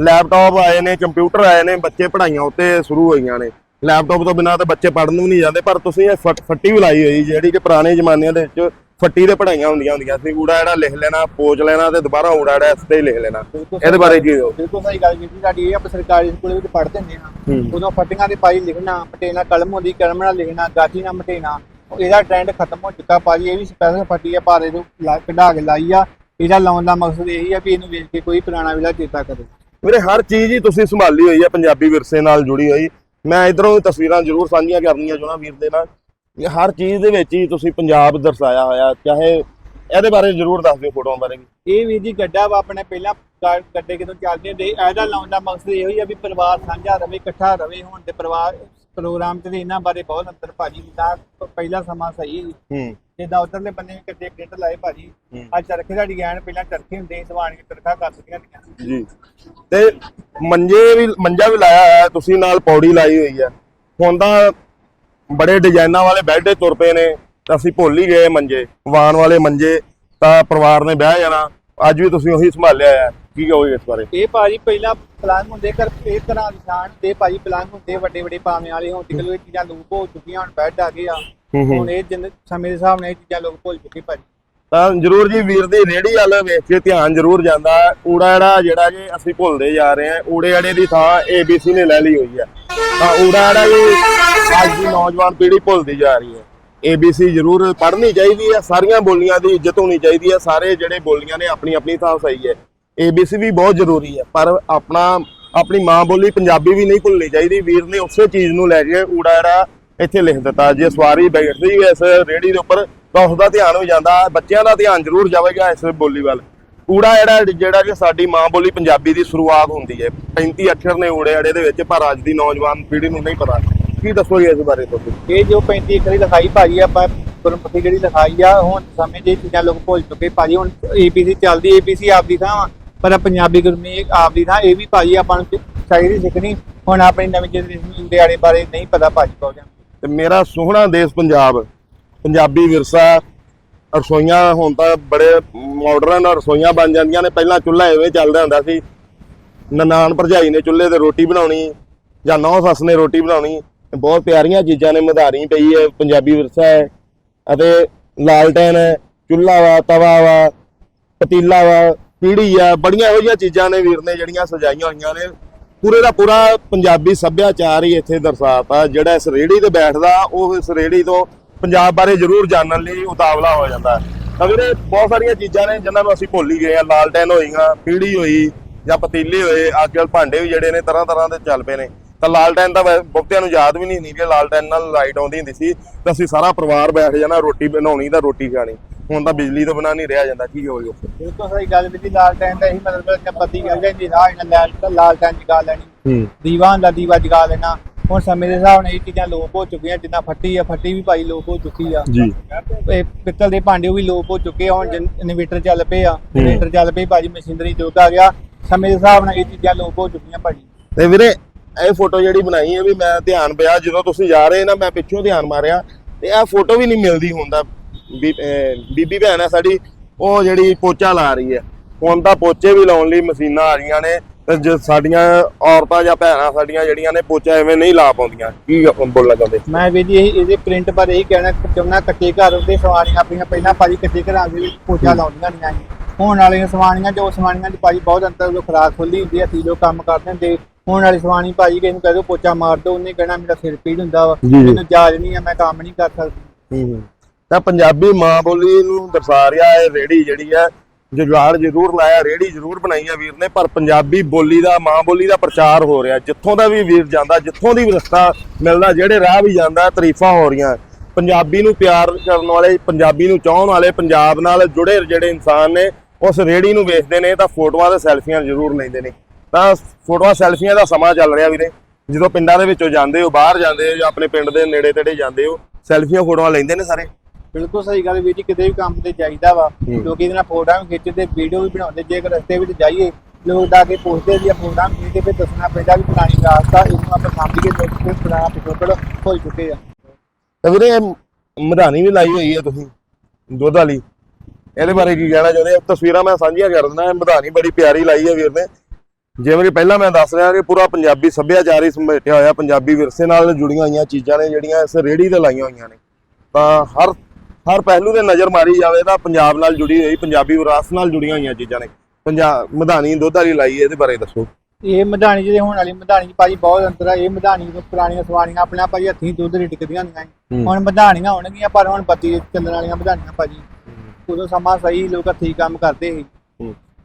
ਲੈਪਟਾਪ ਆਏ ਨੇ ਕੰਪਿਊਟਰ ਆਏ ਨੇ ਬੱਚੇ ਪੜ੍ਹਾਈਆਂ ਉੱਤੇ ਸ਼ੁਰੂ ਹੋਈਆਂ ਨੇ। ਲੈਪਟਾਪ ਤੋਂ ਬਿਨਾਂ ਤਾਂ ਬੱਚੇ ਪੜ੍ਹਨ ਵੀ ਨਹੀਂ ਜਾਂਦੇ ਪਰ ਤੁਸੀਂ ਇਹ ਫੱਟੀ ਵੀ ਲਾਈ ਹੋਈ ਜਿਹੜੀ ਕਿ ਪੁਰਾਣੇ ਜ਼ਮਾਨਿਆਂ ਦੇ ਵਿੱਚ ਫੱਟੀ ਦੇ ਪੜ੍ਹਾਈਆਂ ਹੁੰਦੀਆਂ ਹੁੰਦੀਆਂ ਸੀ ਊੜਾ ਜਿਹੜਾ ਲਿਖ ਲੈਣਾ ਪੋਚ ਲੈਣਾ ਤੇ ਦੁਬਾਰਾ ਊੜਾ ਜਿਹੜਾ ਇਸ ਤੇ ਹੀ ਲਿਖ ਲੈਣਾ। ਇਹਦੇ ਬਾਰੇ ਕੀ ਹੋ ਬਿਲਕੁਲ ਸਹੀ ਗੱਲ ਕੀਤੀ ਸਾਡੀ ਇਹ ਆਪਾਂ ਸਰਕਾਰੀ ਸਕੂਲ ਵਿੱਚ ਪੜ੍ਹਦੇ ਹੁੰਦੇ ਹਾਂ। ਉਦੋਂ ਫੱਟੀਆਂ ਦੇ ਪਾਈ ਲਿਖਣਾ ਪਟੇਨਾ ਕਲਮ ਹੁੰਦੀ ਕਲਮ ਨਾਲ ਲਿਖਣਾ ਗਾਠੀ ਨਾਲ ਮਟੇਨਾ ਇਹਦਾ ਟ੍ਰੈਂਡ ਖਤਮ ਹੋ ਚੁੱਕਾ। ਭਾਜੀ ਇਹ ਵੀ ਸਪੈਸ਼ਲ ਫੱਟੀ ਆ ਭਾਰੇ ਨੂੰ ਕਢਾ ਕੇ ਲਾਈ ਆ। ਇਹਦਾ ਲਾਉਣ ਦਾ ਮਕਸਦ ਇਹੀ ਆ ਵੀ ਇਹਨੂੰ ਵੇਖ ਕੇ ਕੋਈ ਪੁਰਾਣਾ ਵੇਲਾ ਚੇਤਾ ਕਰੇ। ਵੀਰੇ ਹਰ ਚੀਜ਼ ਹੀ ਤੁਸੀਂ ਸੰਭਾਲੀ ਹੋਈ ਹੈ ਪੰਜਾਬੀ ਵਿਰਸੇ ਨਾਲ ਜੁੜੀ ਹੋਈ। ਮੈਂ ਇਧਰੋਂ ਤਸਵੀਰਾਂ ਜ਼ਰੂਰ ਸਾਂਝੀਆਂ ਕਰਨੀਆਂ ਚਾਹੁੰਦਾ ਵੀਰ ਦੇ ਨਾਲ। ਹਰ ਚੀਜ਼ ਦੇ ਵਿੱਚ ਹੀ ਤੁਸੀਂ ਪੰਜਾਬ ਦਰਸਾਇਆ ਹੋਇਆ ਚਾਹੇ ਇਹਦੇ ਬਾਰੇ ਜ਼ਰੂਰ ਦੱਸ ਦਿਓ ਫੋਟੋਆਂ ਬਾਰੇ ਵੀ। ਇਹ ਵੀ ਜੀ ਗੱਡਾ ਵਾ ਆਪਣੇ ਪਹਿਲਾਂ ਗੱਡੇ ਕਿਦੋਂ ਚੱਲਦੇ ਸੀ। ਇਹਦਾ ਲਾਉਣ ਦਾ ਮਕਸਦ ਇਹੋ ਹੀ ਆ ਵੀ ਪਰਿਵਾਰ ਸਾਂਝਾ ਰਵੇ ਇਕੱਠਾ ਰਵੇ ਹੁਣ ਤੇ ਪਰਿਵਾਰ ਪ੍ਰੋਗਰਾਮ ਤੇ ਇਹਨਾਂ ਬਾਰੇ ਬਹੁਤ ਅੰਤਰ ਭਾਜੀ ਪ- ਪਹਿਲਾ ਸਮਾਂ ਸਹੀ ਸੀ। ਹੂੰ। ਜਿੱਦਾਂ ਉਧਰਲੇ ਬੰਨੇ ਵੀ ਪ੍ਰਿੰਟ ਲਾਏ ਭਾਜੀ। ਹੂੰ। ਆ ਚਰਖੇ ਦਾ ਡਿਜ਼ਾਈਨ ਪਹਿਲਾਂ ਚਰਖੇ ਹੁੰਦੇ ਸੀ ਸਵਾਨ ਕੇ ਚਰਖਾ ਕਰ ਸਕੀਆਂ ਹੁੰਦੀਆਂ ਜੀ। ਤੇ ਮੰਜੇ ਵੀ ਮੰਜਾ ਵੀ ਲਾਇਆ ਹੋਇਆ ਹੈ, ਤੁਸੀਂ ਨਾਲ ਪੌੜੀ ਲਾਈ ਹੋਈ ਹੈ ਹੁਣ ਤਾਂ ਬੜੇ ਡਿਜ਼ਾਈਨਾਂ ਵਾਲੇ ਬੈੱਡ ਤੁਰ ਪਏ ਨੇ ਤਾਂ ਅਸੀਂ ਭੁੱਲ ਹੀ ਗਏ ਮੰਜੇ ਵਾਨ ਵਾਲੇ ਮੰਜੇ ਤਾਂ ਪਰਿਵਾਰ ਨੇ ਬਹਿ ਜਾਣਾ ਅੱਜ ਵੀ ਤੁਸੀਂ ਉਹੀ ਸੰਭਾਲਿਆ ਹੈ ਕੀ ਕਹੋਗੇ ਇਸ ਬਾਰੇ? ਇਹ ਭਾਜੀ ਪਹਿਲਾਂ ਪਲੰਗ ਹੁੰਦੇ ਕਰ ਇਹ ਤਰ੍ਹਾਂ ਨਿਸ਼ਾਨ ਤੇ ਭਾਜੀ ਪਲੰਗ ਹੁੰਦੇ ਵੱਡੇ ਵੱਡੇ ਪਾਵੇਂ ਵਾਲੇ ਹੁਣ ਤੇ ਇਹ ਚੀਜ਼ਾਂ ਲੋਪ ਹੋ ਚੁੱਕੀਆਂ ਹੁਣ ਬੈੱਡ ਆ ਗਏ ਆ ਹੁਣ ਇਹ ਜਿੰਨ ਸਮੇਂ ਦੇ ਹਿਸਾਬ ਨਾਲ ਇਹ ਚੀਜ਼ਾਂ ਲੋਕ ਭੁੱਲ ਚੁੱਕੇ ਭਾਜੀ। ਤਾਂ ਜਰੂਰ ਜੀ ਵੀਰ ਦੀ ਰੇੜੀ ਵੱਲ ਵੇਖ ਕੇ ਧਿਆਨ ਜਰੂਰ ਜਾਂਦਾ ਊੜਾ ਜਿਹੜਾ ਜਿਹੜਾ ਜੀ ਅਸੀਂ ਭੁੱਲਦੇ ਜਾ ਰਹੇ ਹਾਂ, ਊੜੇ ਵਾਲੇ ਦੀ ਥਾਂ ABC ਨੇ ਲੈ ਲਈ ਹੋਈ ਹੈ। ਤਾਂ ਊੜਾ ਜਿਹੜਾ ਜੀ ਅੱਜ ਦੀ ਨੌਜਵਾਨ ਪੀੜ੍ਹੀ ਭੁੱਲਦੀ ਜਾ ਰਹੀ ਹੈ। ABC ਜਰੂਰ ਪੜ੍ਹਨੀ ਚਾਹੀਦੀ ਹੈ, ਸਾਰੀਆਂ ਬੋਲੀਆਂ ਦੀ ਇੱਜ਼ਤ ਹੋਣੀ ਚਾਹੀਦੀ ਹੈ, ਸਾਰੇ ਜਿਹੜੇ ਬੋਲੀਆਂ ਨੇ ਆਪਣੀ ਆਪਣੀ ਥਾਂ ਸਹੀ ਹੈ। ABC ਵੀ ਬਹੁਤ ਜ਼ਰੂਰੀ ਹੈ, ਪਰ ਆਪਣਾ ਆਪਣੀ ਮਾਂ ਬੋਲੀ ਪੰਜਾਬੀ ਵੀ ਨਹੀਂ ਭੁੱਲਣੀ ਚਾਹੀਦੀ। ਵੀਰ ਨੇ ਉਸੇ ਚੀਜ਼ ਨੂੰ ਲੈ ਕੇ ਊੜਾ ਜਿਹੜਾ ਇੱਥੇ ਲਿਖ ਦਿੱਤਾ। ਜੇ ਸਵਾਰੀ ਬੈਠਦੀ ਹੈ ਇਸ ਰੇੜੀ ਦੇ ਉੱਪਰ ਤਾਂ ਉਸ ਦਾ ਧਿਆਨ ਵੀ ਜਾਂਦਾ ਬੱਚਿਆਂ ਦਾ ਧਿਆਨ ਜ਼ਰੂਰ ਜਾਵੇਗਾ ਇਸ ਬੋਲੀ ਵੱਲ ਊੜਾ ਜਿਹੜਾ ਜਿਹੜਾ ਕਿ ਸਾਡੀ ਮਾਂ ਬੋਲੀ ਪੰਜਾਬੀ ਦੀ ਸ਼ੁਰੂਆਤ ਹੁੰਦੀ ਹੈ। 35 ਅੱਖਰ ਨੇ ਊੜੇ ਅੜੇ ਦੇ ਵਿੱਚ ਪਰ ਅੱਜ ਦੀ ਨੌਜਵਾਨ ਪੀੜ੍ਹੀ ਨੂੰ ਨਹੀਂ ਪਤਾ। ਕੀ ਦੱਸੋਗੇ ਇਸ ਬਾਰੇ ਤੁਸੀਂ? ਇਹ ਜੋ 35 ਅੱਖਰੀ ਲਿਖਾਈ ਭਾਜੀ ਆਪਾਂ ਗੁਰਮੁਖੀ ਜਿਹੜੀ ਲਿਖਾਈ ਆ ਹੁਣ ਸਮੇਂ ਦੇ ਚੀਜ਼ਾਂ ਲੋਕ ਭੁੱਲ ਚੁੱਕੇ। ਭਾਜੀ ਹੁਣ ਏਬੀਸੀ ਚੱਲਦੀ ਏਬੀਸੀ ਆਪਦੀ ਥਾਂ ਪਰ ਪੰਜਾਬੀ ਗੁਰਮੁਖੀ ਆਪਦੀ ਥਾਂ ਇਹ ਵੀ ਭਾਜੀ ਆਪਾਂ ਨੂੰ ਸ਼ਾਇਰੀ ਸਿੱਖਣੀ। ਹੁਣ ਆਪਣੀ ਨਵੀਂ ਜਨਰੇਸ਼ਨ ਦੇ ਆੜੇ ਬਾਰੇ ਨਹੀਂ ਪਤਾ ਭਾਜੀ ਕਹੋ ਤੇ ਮੇਰਾ ਸੋਹਣਾ ਦੇਸ਼ ਪੰਜਾਬ ਪੰਜਾਬੀ ਵਿਰਸਾ, ਰਸੋਈਆਂ ਹੁਣ ਤਾਂ ਬੜੇ ਮਾਡਰਨ ਰਸੋਈਆਂ ਬਣ ਜਾਂਦੀਆਂ ਨੇ। ਪਹਿਲਾਂ ਚੁੱਲ੍ਹਾ ਐਵੇਂ ਚੱਲਦਾ ਹੁੰਦਾ ਸੀ। ਨਨਾਣ ਭਰਜਾਈ ਨੇ ਚੁੱਲ੍ਹੇ ਤੇ ਰੋਟੀ ਬਣਾਉਣੀ, ਜਾਂ ਨੌ ਸੱਸ ਨੇ ਰੋਟੀ ਬਣਾਉਣੀ। ਬਹੁਤ ਪਿਆਰੀਆਂ ਚੀਜ਼ਾਂ ਨੇ, ਮਧਾਰੀ ਪਈ ਹੈ, ਪੰਜਾਬੀ ਵਿਰਸਾ ਹੈ। ਅਤੇ ਲਾਲਟੈਨ ਹੈ, ਚੁੱਲ੍ਹਾ ਵਾ, ਤਵਾ ਵਾ, ਪਤੀਲਾ ਵਾ, ਪੀੜੀ ਆ, ਬੜੀਆਂ ਇਹੋ ਜਿਹੀਆਂ ਚੀਜ਼ਾਂ ਨੇ ਵੀਰ ਨੇ ਜਿਹੜੀਆਂ ਸਜਾਈਆਂ ਹੋਈਆਂ ਨੇ। ਪੂਰੇ ਦਾ ਪੂਰਾ ਪੰਜਾਬੀ ਸੱਭਿਆਚਾਰ ਹੀ ਇੱਥੇ ਦਰਸਾਤਾ। ਜਿਹੜਾ ਇਸ ਰੇੜੀ ਤੇ ਬੈਠਦਾ, ਉਹ ਇਸ ਰੇੜੀ ਤੋਂ ਪੰਜਾਬ ਬਾਰੇ ਜ਼ਰੂਰ ਜਾਣਨ ਲਈ ਉਤਾਵਲਾ ਹੋ ਜਾਂਦਾ ਹੈ। ਤਾਂ ਵੀਰੇ ਬਹੁਤ ਸਾਰੀਆਂ ਚੀਜ਼ਾਂ ਨੇ ਜਿਨ੍ਹਾਂ ਨੂੰ ਅਸੀਂ ਭੁੱਲ ਹੀ ਗਏ ਆ ਲਾਲਟੈਨ ਹੋਈਆਂ ਪੀੜੀ ਹੋਈ ਜਾਂ ਪਤੀਲੇ ਹੋਏ ਅੱਜ ਕੱਲ੍ਹ ਭਾਂਡੇ ਵੀ ਜਿਹੜੇ ਨੇ ਤਰ੍ਹਾਂ ਤਰ੍ਹਾਂ ਦੇ ਚੱਲ ਪਏ ਨੇ। ਤਾਂ ਲਾਲਟੈਨ ਤਾਂ ਵੈ- ਬਹੁਤਿਆਂ ਨੂੰ ਯਾਦ ਵੀ ਨਹੀਂ ਨਹੀਂ ਕਿ ਲਾਲਟੈਨ ਨਾਲ ਲਾਈਟ ਆਉਂਦੀ ਹੁੰਦੀ ਸੀ। ਤਾਂ ਅਸੀਂ ਸਾਰਾ ਪਰਿਵਾਰ ਬੈਠ ਜਾਣਾ ਰੋਟੀ ਬਣਾਉਣੀ ਤਾਂ ਰੋਟੀ ਖਾਣੀ। ਹੁਣ ਤਾਂ ਬਿਜਲੀ ਤੋਂ ਬਿਨਾਂ ਨਹੀਂ ਰਿਹਾ ਜਾਂਦਾ ਕੀ ਹੋਵੇ ਬਿਲਕੁਲ ਸਹੀ ਗੱਲ ਵੀ ਜੀ ਲਾਲ ਟਾਈਮ ਦਾ ਇਹੀ ਮਤਲਬ ਕਿ ਪਤੀ ਗੱਲ ਜਾਂਦੀ ਰਾਹ ਇਹਨਾਂ ਲਾਲ ਲਾਲ ਟਾਈਮ ਜਗਾ ਲੈਣੀ। ਹੂੰ। ਦੀਵਾ ਹੁੰਦਾ ਦੀਵਾ ਜਗਾ ਲੈਣਾ। ਹੁਣ ਸਮੇਂ ਦੇ ਹਿਸਾਬ ਨਾਲ ਇਹ ਚੀਜ਼ਾਂ ਲੋਪ ਹੋ ਚੁੱਕੀਆਂ ਜਿੰਨਾ ਫੱਟੀ ਆ ਫੱਟੀ ਵੀ ਭਾਈ ਲੋਪ ਹੋ ਚੁੱਕੀ ਆ। ਜੀ। ਇਹ ਪਿੱਤਲ ਦੇ ਭਾਂਡੇ ਵੀ ਲੋਪ ਹੋ ਚੁੱਕੇ ਆ ਹੁਣ ਇਨਵੇਟਰ ਚੱਲ ਪਏ ਆ। ਇਨਵੇਟਰ ਚੱਲ ਪਏ ਭਾਜੀ ਮਸ਼ੀਨਰੀ ਯੁੱਗ ਆ ਗਿਆ। ਸਮੇਂ ਦੇ ਹਿਸਾਬ ਨਾਲ ਇਹ ਚੀਜ਼ਾਂ ਲੋਪ ਹੋ ਚੁੱਕੀਆਂ ਭਾਜੀ। ਤੇ ਵੀਰੇ ਇਹ ਫੋਟੋ ਜਿਹੜੀ ਬਣਾਈ ਹੈ ਵੀ ਮੈਂ ਧਿਆਨ ਪਿਆ ਜਦੋਂ ਤੁਸੀਂ ਜਾ ਰਹੇ ਨਾ ਮੈਂ ਪਿੱਛੋਂ ਧਿਆਨ ਮਾਰਿਆ ਤੇ ਇਹ ਫੋਟੋ ਵੀ ਨਹੀਂ ਮਿਲਦੀ ਹੁੰਦਾ ਬੀਬੀ ਭੈਣ ਹੈ ਸਾਡੀ ਉਹ ਜਿਹੜੀ ਪੋਚਾ ਲਾ ਰਹੀ ਹੈ ਹੁਣ ਤਾਂ ਪੋਚੇ ਵੀ ਲਾਉਣ ਲਈ ਮਸ਼ੀਨਾਂ ਆ ਰਹੀਆਂ ਨੇ। ਤੇ ਜੇ ਸਾਡੀਆਂ ਔਰਤਾਂ ਜਾਂ ਭੈਣਾਂ ਸਾਡੀਆਂ ਜਿਹੜੀਆਂ ਨੇ ਪੋਚਾ ਐਵੇਂ ਨਹੀਂ ਲਾ ਪਾਉਂਦੀਆਂ ਕੀ ਬੋਲਣਾ ਚਾਹੁੰਦੇ ਮੈਂ ਵੀ ਜੀ ਇਹ- ਇਹਦੇ ਪ੍ਰਿੰਟ ਪਰ ਇਹੀ ਕਹਿਣਾ ਕਿ ਚਾਹੁੰਦਾ ਕੱਚੇ ਘਰ ਹੁੰਦੇ ਸਵਾਰੀਆਂ ਆਪਣੀਆਂ ਪਹਿਲਾਂ ਭਾਜੀ ਕੱਚੇ ਘਰਾਂ ਦੇ ਵਿੱਚ ਪੋਚਾ ਲਾਉਂਦੀਆਂ ਨਹੀਂ ਸੀ ਹੁਣ ਵਾਲੀਆਂ ਸਵਾਰੀਆਂ ਜੋ ਸਵਾਰੀਆਂ ਦੀ ਭਾਜੀ ਬਹੁਤ ਅੰਤਰ ਜੋ ਖਰਾਕ ਖੁੱਲੀ ਹੁੰਦੀ ਹੈ ਅਸੀਂ ਜੋ ਕੰਮ ਕਰਦੇ ਹੁੰਦੇ ਹੁਣ ਵਾਲੀ ਸਵਾਣੀ ਭਾਜੀ ਕਿਸੇ ਨੂੰ ਕਹਿ ਦਿਓ ਪੋਚਾ ਮਾਰ ਦੋ ਉਹਨੇ ਕਹਿਣਾ ਮੇਰਾ ਸਿਰ ਪੀੜ ਹੁੰਦਾ ਵਾ। ਮੈਨੂੰ ਜਾਜ ਨਹੀਂ ਆ ਮੈਂ ਕੰਮ ਨਹੀਂ ਕਰ ਸਕਦੀ। ਹੂੰ ਤਾਂ ਪੰਜਾਬੀ ਮਾਂ ਬੋਲੀ ਨੂੰ ਦਰਸਾ ਰਿਹਾ ਹੈ ਰੇੜੀ ਜਿਹੜੀ ਹੈ ਜੁਗਾੜ ਜ਼ਰੂਰ ਲਾਇਆ ਰੇੜੀ ਜ਼ਰੂਰ ਬਣਾਈ ਹੈ ਵੀਰ ਨੇ, ਪਰ ਪੰਜਾਬੀ ਬੋਲੀ ਦਾ, ਮਾਂ ਬੋਲੀ ਦਾ ਪ੍ਰਚਾਰ ਹੋ ਰਿਹਾ। ਜਿੱਥੋਂ ਦਾ ਵੀ ਵੀਰ ਜਾਂਦਾ, ਜਿੱਥੋਂ ਦੀ ਵੀ ਰਸਤਾ ਮਿਲਦਾ, ਜਿਹੜੇ ਰਾਹ ਵੀ ਜਾਂਦਾ, ਤਾਰੀਫਾਂ ਹੋ ਰਹੀਆਂ। ਪੰਜਾਬੀ ਨੂੰ ਪਿਆਰ ਕਰਨ ਵਾਲੇ, ਪੰਜਾਬੀ ਨੂੰ ਚਾਹਣ ਵਾਲੇ, ਪੰਜਾਬ ਨਾਲ ਜੁੜੇ ਜਿਹੜੇ ਇਨਸਾਨ ਨੇ, ਉਸ ਰੇੜੀ ਨੂੰ ਵੇਖਦੇ ਨੇ, ਤਾਂ ਫੋਟੋਆਂ ਤੇ ਸੈਲਫੀਆਂ ਜ਼ਰੂਰ ਲੈਂਦੇ ਨੇ। ਤਾਂ ਫੋਟੋਆਂ, ਸੈਲਫੀਆਂ ਦਾ ਸਮਾਂ ਚੱਲ ਰਿਹਾ ਵੀਰੇ। ਜਦੋਂ ਪਿੰਡਾਂ ਦੇ ਵਿੱਚੋਂ ਜਾਂਦੇ ਹੋ, ਬਾਹਰ ਜਾਂਦੇ ਹੋ ਜਾਂ ਆਪਣੇ ਪਿੰਡ ਦੇ ਨੇੜੇ ਤੇੜੇ ਜਾਂਦੇ ਹੋ, ਸੈਲਫੀਆਂ, ਫੋਟੋਆਂ ਲੈਂਦੇ ਨੇ ਸਾਰੇ। ਬਿਲਕੁਲ ਸਹੀ ਗੱਲ ਵੀਰ ਜੀ ਕਿਤੇ ਵੀ ਕੰਮ ਤੇ ਜਾਈਦਾ ਵਾ। ਲੋਕੀ ਇਹਦੇ ਨਾਲ ਫੋਟੋਆਂ ਵੀ ਖਿੱਚਦੇ ਵੀਡੀਓ ਵੀ ਬਣਾਉਂਦੇ ਜੇ ਅਗਰ ਰਸਤੇ ਵਿੱਚ ਜਾਈਏ ਲੋਕ ਦਾ ਕੇ ਪੁੱਛਦੇ ਵੀ ਆ ਫੋਟੋਆਂ ਵੀ ਖਿੱਚਦੇ ਫਿਰ ਦੱਸਣਾ ਪੈਂਦਾ ਵੀ ਪੁਰਾਣੀ ਰਾਸਤਾ ਇਹਨੂੰ ਆਪਾਂ ਸਾਂਭੀ ਕੇ ਦੇਖ ਕੇ ਪੁਰਾਣਾ ਪਿਛੋਕੜ ਹੋ ਚੁੱਕੇ ਆ। ਤੇ ਵੀਰੇ ਮਧਾਨੀ ਵੀ ਲਾਈ ਹੋਈ ਹੈ ਤੁਸੀਂ ਦੁੱਧ ਵਾਲੀ। ਇਹਦੇ ਬਾਰੇ ਕੀ ਕਹਿਣਾ ਚਾਹੁੰਦੇ ਹੋ? ਤਸਵੀਰਾਂ ਮੈਂ ਸਾਂਝੀਆਂ ਕਰ ਦਿੰਦਾ ਇਹ ਮਧਾਨੀ ਬੜੀ ਪਿਆਰੀ ਲਾਈ ਹੈ ਵੀਰ ਨੇ। ਜਿਵੇਂ ਕਿ ਪਹਿਲਾਂ ਮੈਂ ਦੱਸ ਰਿਹਾ ਕਿ ਪੂਰਾ ਪੰਜਾਬੀ ਸੱਭਿਆਚਾਰ ਹੀ ਸਮੇਟਿਆ ਹੋਇਆ ਪੰਜਾਬੀ ਵਿਰਸੇ ਨਾਲ ਜੁੜੀਆਂ ਹੋਈਆਂ ਚੀਜ਼ਾਂ ਨੇ ਜਿਹੜੀਆਂ ਇਸ ਰੇੜੀ ਤੇ ਲਾਈਆਂ ਹੋਈਆਂ ਨੇ। ਤਾਂ ਹਰ ਹਰ ਪਹਿਲੂ ਤੇ ਨਜ਼ਰ ਮਾਰੀ ਜਾਵੇ ਤਾਂ ਪੰਜਾਬ ਨਾਲ ਜੁੜੀ ਹੋਈ ਪੰਜਾਬੀ ਵਿਰਾਸਤ ਨਾਲ ਜੁੜੀਆਂ ਹੋਈਆਂ ਚੀਜ਼ਾਂ ਨੇ। ਪੰਜਾਬ ਮਧਾਨੀ ਦੁੱਧ ਵਾਲੀ ਲਾਈ ਇਹਦੇ ਬਾਰੇ ਦੱਸੋ। ਇਹ ਮਧਾਣੀ ਜਿਹੜੇ ਹੋਣ ਵਾਲੀ ਮਧਾਣੀ ਚ ਭਾਜੀ ਬਹੁਤ ਅੰਤਰ ਆ ਇਹ ਮਧਾਣੀ ਤੋਂ ਪੁਰਾਣੀਆਂ ਸਵਾਰੀਆਂ ਆਪਣੇ ਭਾਜੀ ਹੱਥੀਂ ਦੁੱਧ ਰਿਟਕਦੀਆਂ ਹੁੰਦੀਆਂ ਸੀ। ਹੂੰ। ਹੁਣ ਮਧਾਣੀਆਂ ਹੋਣਗੀਆਂ ਪਰ ਹੁਣ ਬੱਤੀ ਚੱਲਣ ਵਾਲੀਆਂ ਮਧਾਣੀਆਂ ਭਾਜੀ। ਉਦੋਂ ਸਮਾਂ ਸਹੀ ਲੋਕ ਹੱਥੀਂ ਕੰਮ ਕਰਦੇ ਸੀ।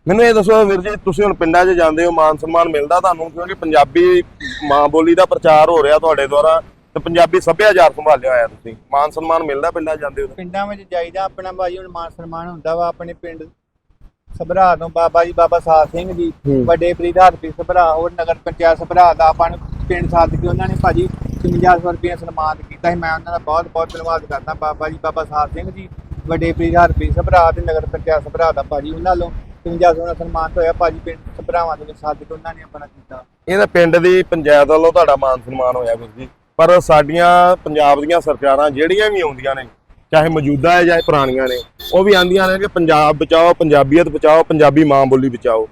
ਮੈਨੂੰ ਇਹ ਦੱਸੋ ਵੀਰ ਜੀ ਤੁਸੀਂ ਹੁਣ ਪਿੰਡਾਂ 'ਚ ਜਾਂਦੇ ਹੋ ਮਾਨ ਸਨਮਾਨ ਮਿਲਦਾ ਤੁਹਾਨੂੰ? ਕਿਉਂਕਿ ਪੰਜਾਬੀ ਮਾਂ ਬੋਲੀ ਦਾ ਪ੍ਰਚਾਰ ਹੋ ਰਿਹਾ ਤੁਹਾਡੇ ਦੁਆਰਾ। ਤੇ ਪੰਜਾਬੀ ਸੱਭਿਆਚਾਰ ਸੰਭਾਲਿਆ ਹੋਇਆ ਤੁਸੀਂ। ਮਾਨ ਸਨਮਾਨ ਮਿਲਦਾ ਪਿੰਡਾਂ ਜਾਂਦੇ ਹੋ? ਪਿੰਡਾਂ ਵਿੱਚ ਜਾਈਦਾ ਆਪਣਾ ਭਾਜੀ ਹੁਣ ਮਾਨ ਸਨਮਾਨ ਹੁੰਦਾ ਵਾ ਆਪਣੇ ਪਿੰਡ ਸਭਰਾ ਤੋਂ। ਬਾਬਾ ਜੀ ਬਾਬਾ ਸਾਧ ਸਿੰਘ ਜੀ। ਵੱਡੇ ਪ੍ਰੀਧਾਰ ਪੀ ਸਭਰਾ ਹੋਰ ਨਗਰ ਪੰਚਾਇਤ ਸਭਰਾ ਦਾ ਆਪਾਂ ਨੂੰ ਪਿੰਡ ਸਾਧ ਕੇ ਉਹਨਾਂ ਨੇ ਭਾਜੀ 5500 ਰੁਪਏ ਸਨਮਾਨ ਕੀਤਾ ਸੀ। ਮੈਂ ਉਹਨਾਂ ਦਾ ਬਹੁਤ ਬਹੁਤ ਧੰਨਵਾਦ ਕਰਦਾ। ਬਾਬਾ ਜੀ ਬਾਬਾ ਸਾਧ ਸਿੰਘ ਜੀ ਵੱਡੇ ਪ੍ਰੀਧਾਰ ਪੀ ਸਭਰਾ ਤੇ ਨਗਰ ਪੰਚਾਇਤ ਸਭਰਾ ਦਾ ਭਾਜੀ ਉਹਨਾਂ ਵੱਲੋਂ 5500 ਦਾ ਸਨਮਾਨ ਹੋਇਆ। ਭਾਜੀ ਪਿੰਡ ਸਭਰਾਵਾਂ ਦੇ ਵਿੱਚ ਸਾਧ ਕੇ ਉਹਨਾਂ ਨੇ ਆਪਣਾ ਕੀਤਾ। ਇਹ ਤਾਂ ਪਿੰਡ ਦੀ ਪੰਚਾਇਤ ਵੱਲੋਂ ਤੁਹਾਡਾ ਮਾਨ ਸਨਮਾਨ ਹੋਇਆ ਵੀਰ ਜੀ। ਪਰ ਸਾਡੀਆਂ ਪੰਜਾਬ ਦੀਆਂ ਸਰਕਾਰਾਂ ਜਿਹੜੀਆਂ ਵੀ ਆਉਂਦੀਆਂ ਨੇ, ਚਾਹੇ ਮੌਜੂਦਾ ਹੈ, ਚਾਹੇ ਪੁਰਾਣੀਆਂ ਨੇ, ਉਹ ਵੀ ਆਂਦੀਆਂ ਨੇ ਕਿ ਪੰਜਾਬ ਬਚਾਓ, ਪੰਜਾਬੀਅਤ ਬਚਾਓ, ਪੰਜਾਬੀ ਮਾਂ ਬੋਲੀ ਬਚਾਓ।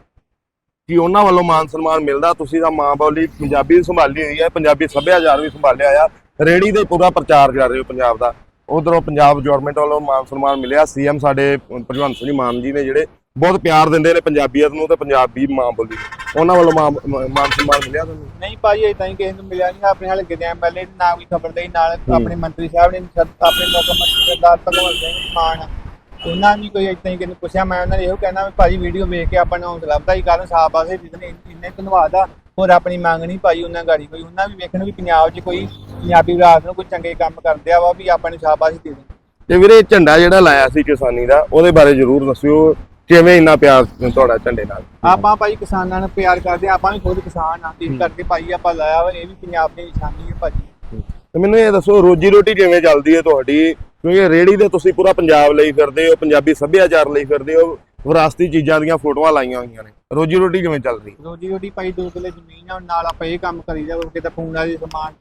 ਕਿ ਉਹਨਾਂ ਵੱਲੋਂ ਮਾਨ ਸਨਮਾਨ ਮਿਲਦਾ? ਤੁਸੀਂ ਤਾਂ ਮਾਂ ਬੋਲੀ ਪੰਜਾਬੀ ਵੀ ਸੰਭਾਲੀ ਹੋਈ ਹੈ, ਪੰਜਾਬੀ ਸੱਭਿਆਚਾਰ ਵੀ ਸੰਭਾਲਿਆ ਆ। ਰੇੜੀ ਦੇ ਪੂਰਾ ਪ੍ਰਚਾਰ ਕਰ ਰਹੇ ਹੋ ਪੰਜਾਬ ਦਾ। ਉਧਰੋਂ ਪੰਜਾਬ ਗਵਰਨਮੈਂਟ ਵੱਲੋਂ ਮਾਨ ਸਨਮਾਨ ਮਿਲਿਆ। ਸੀਐਮ ਸਾਡੇ ਭਗਵੰਤ ਸਿੰਘ ਮਾਨ ਜੀ ਨੇ ਜਿਹੜੇ ਬਹੁਤ ਪਿਆਰ ਦਿੰਦੇ ਨੇ ਪੰਜਾਬੀਅਤ ਨੂੰ ਤੇ ਪੰਜਾਬੀ ਮਾਂ ਬੋਲੀ ਉਹਨਾਂ ਵੱਲੋਂ ਮਾਂ- ਮ- ਮਾਨ ਸਨਮਾਨ ਮਿਲਿਆ ਤੁਹਾਨੂੰ? ਨਹੀਂ ਭਾਜੀ ਇਦਾਂ ਹੀ ਕਿਸੇ ਨੂੰ ਮਿਲਿਆ ਨਹੀਂ ਆਪਣੇ ਨਾਲ ਕਿਤੇ ਐਮਐਲਏ ਨਾ ਕੋਈ ਖਬਰ ਦੇ ਨਾਲ ਆਪਣੇ ਮੰਤਰੀ ਸਾਹਿਬ ਨੇ ਆਪਣੇ ਮੁੱਖ ਮੰਤਰੀ ਸਰਦਾਰ ਭਗਵੰਤ ਸਿੰਘ ਮਾਨ। ਉਹਨਾਂ ਨੇ ਕੋਈ ਇਦਾਂ ਹੀ ਕਿਸੇ ਨੂੰ ਪੁੱਛਿਆ। ਮੈਂ ਉਹਨਾਂ ਨੇ ਇਹੋ ਕਹਿਣਾ ਵੀ ਭਾਜੀ ਵੀਡੀਓ ਵੇਖ ਕੇ ਆਪਾਂ ਨੂੰ ਹੌਸਲਾ ਵਧਾਈ ਕਰਨ ਸਾਹ ਪਾਸੇ ਜਿਤਨੇ ਇੰਨੇ ਧੰਨਵਾਦ ਆ ਹੋਰ ਆਪਣੀ ਮੰਗ ਨਹੀਂ ਪਾਈ ਉਹਨਾਂ ਗਾੜੀ ਕੋਈ। ਉਹਨਾਂ ਵੀ ਵੇਖਣ ਵੀ ਪੰਜਾਬ 'ਚ ਕੋਈ ਪੰਜਾਬੀ ਵਿਰਾਸਤ ਨੂੰ ਕੋਈ ਚੰਗੇ ਕੰਮ ਕਰਦੇ ਆ ਵਾ ਵੀ ਆਪਾਂ ਨੂੰ ਸ਼ਾਬਾਸ਼ ਦੇ ਤੇ ਵੀਰੇ ਝੰਡਾ ਜਿਹੜਾ ਲਾਇਆ ਸੀ ਕਿਸਾਨੀ ਦਾ ਉਹਦੇ ਬਾਰੇ ਜ਼ਰੂਰ ਦੱਸਿਓ। ਕਿਵੇਂ ਇੰਨਾ ਪਿਆਰ ਤੁਹਾਡਾ ਝੰਡੇ ਨਾਲ? ਆਪਾਂ ਭਾਈ ਕਿਸਾਨਾਂ ਨੂੰ ਪਿਆਰ ਕਰਦੇ ਆ ਆਪਾਂ ਵੀ ਖੁਦ ਕਿਸਾਨ ਆ ਇਸ ਕਰਕੇ ਭਾਈ ਆਪਾਂ ਲਾਇਆ ਵਾ ਇਹ ਵੀ ਪੰਜਾਬ ਦੀ ਨਿਸ਼ਾਨੀ ਹੈ ਭਾਜੀ। ਤੇ ਮੈਨੂੰ ਇਹ ਦੱਸੋ ਰੋਜੀ ਰੋਟੀ ਕਿਵੇਂ ਚੱਲਦੀ ਹੈ ਤੁਹਾਡੀ? ਕਿਉਂਕਿ ਰੇੜੀ ਤੇ ਤੁਸੀਂ ਪੂਰਾ ਪੰਜਾਬ ਲਈ ਫਿਰਦੇ ਹੋ ਪੰਜਾਬੀ ਸੱਭਿਆਚਾਰ ਲਈ ਫਿਰਦੇ ਹੋ ਵਿਰਾਸਤੀ ਚੀਜ਼ਾਂ ਦੀਆਂ ਫੋਟੋਆਂ ਲਾਈਆਂ ਹੋਈਆਂ ਨੇ। ਰੋਜੀ ਰੋਟੀ ਕਿਵੇਂ ਚੱਲ ਰਹੀ? ਰੋਜੀ ਰੋਟੀ ਭਾਈ ਦੋ ਕਿੱਲੇ ਜ਼ਮੀਨ ਆ ਨਾਲ ਆਪਾਂ ਇਹ ਕੰਮ ਕਰੀ ਜਾਓ ਕਿਤੇ ਫੋਨ ਵਾਲੇ ਸਮਾਨ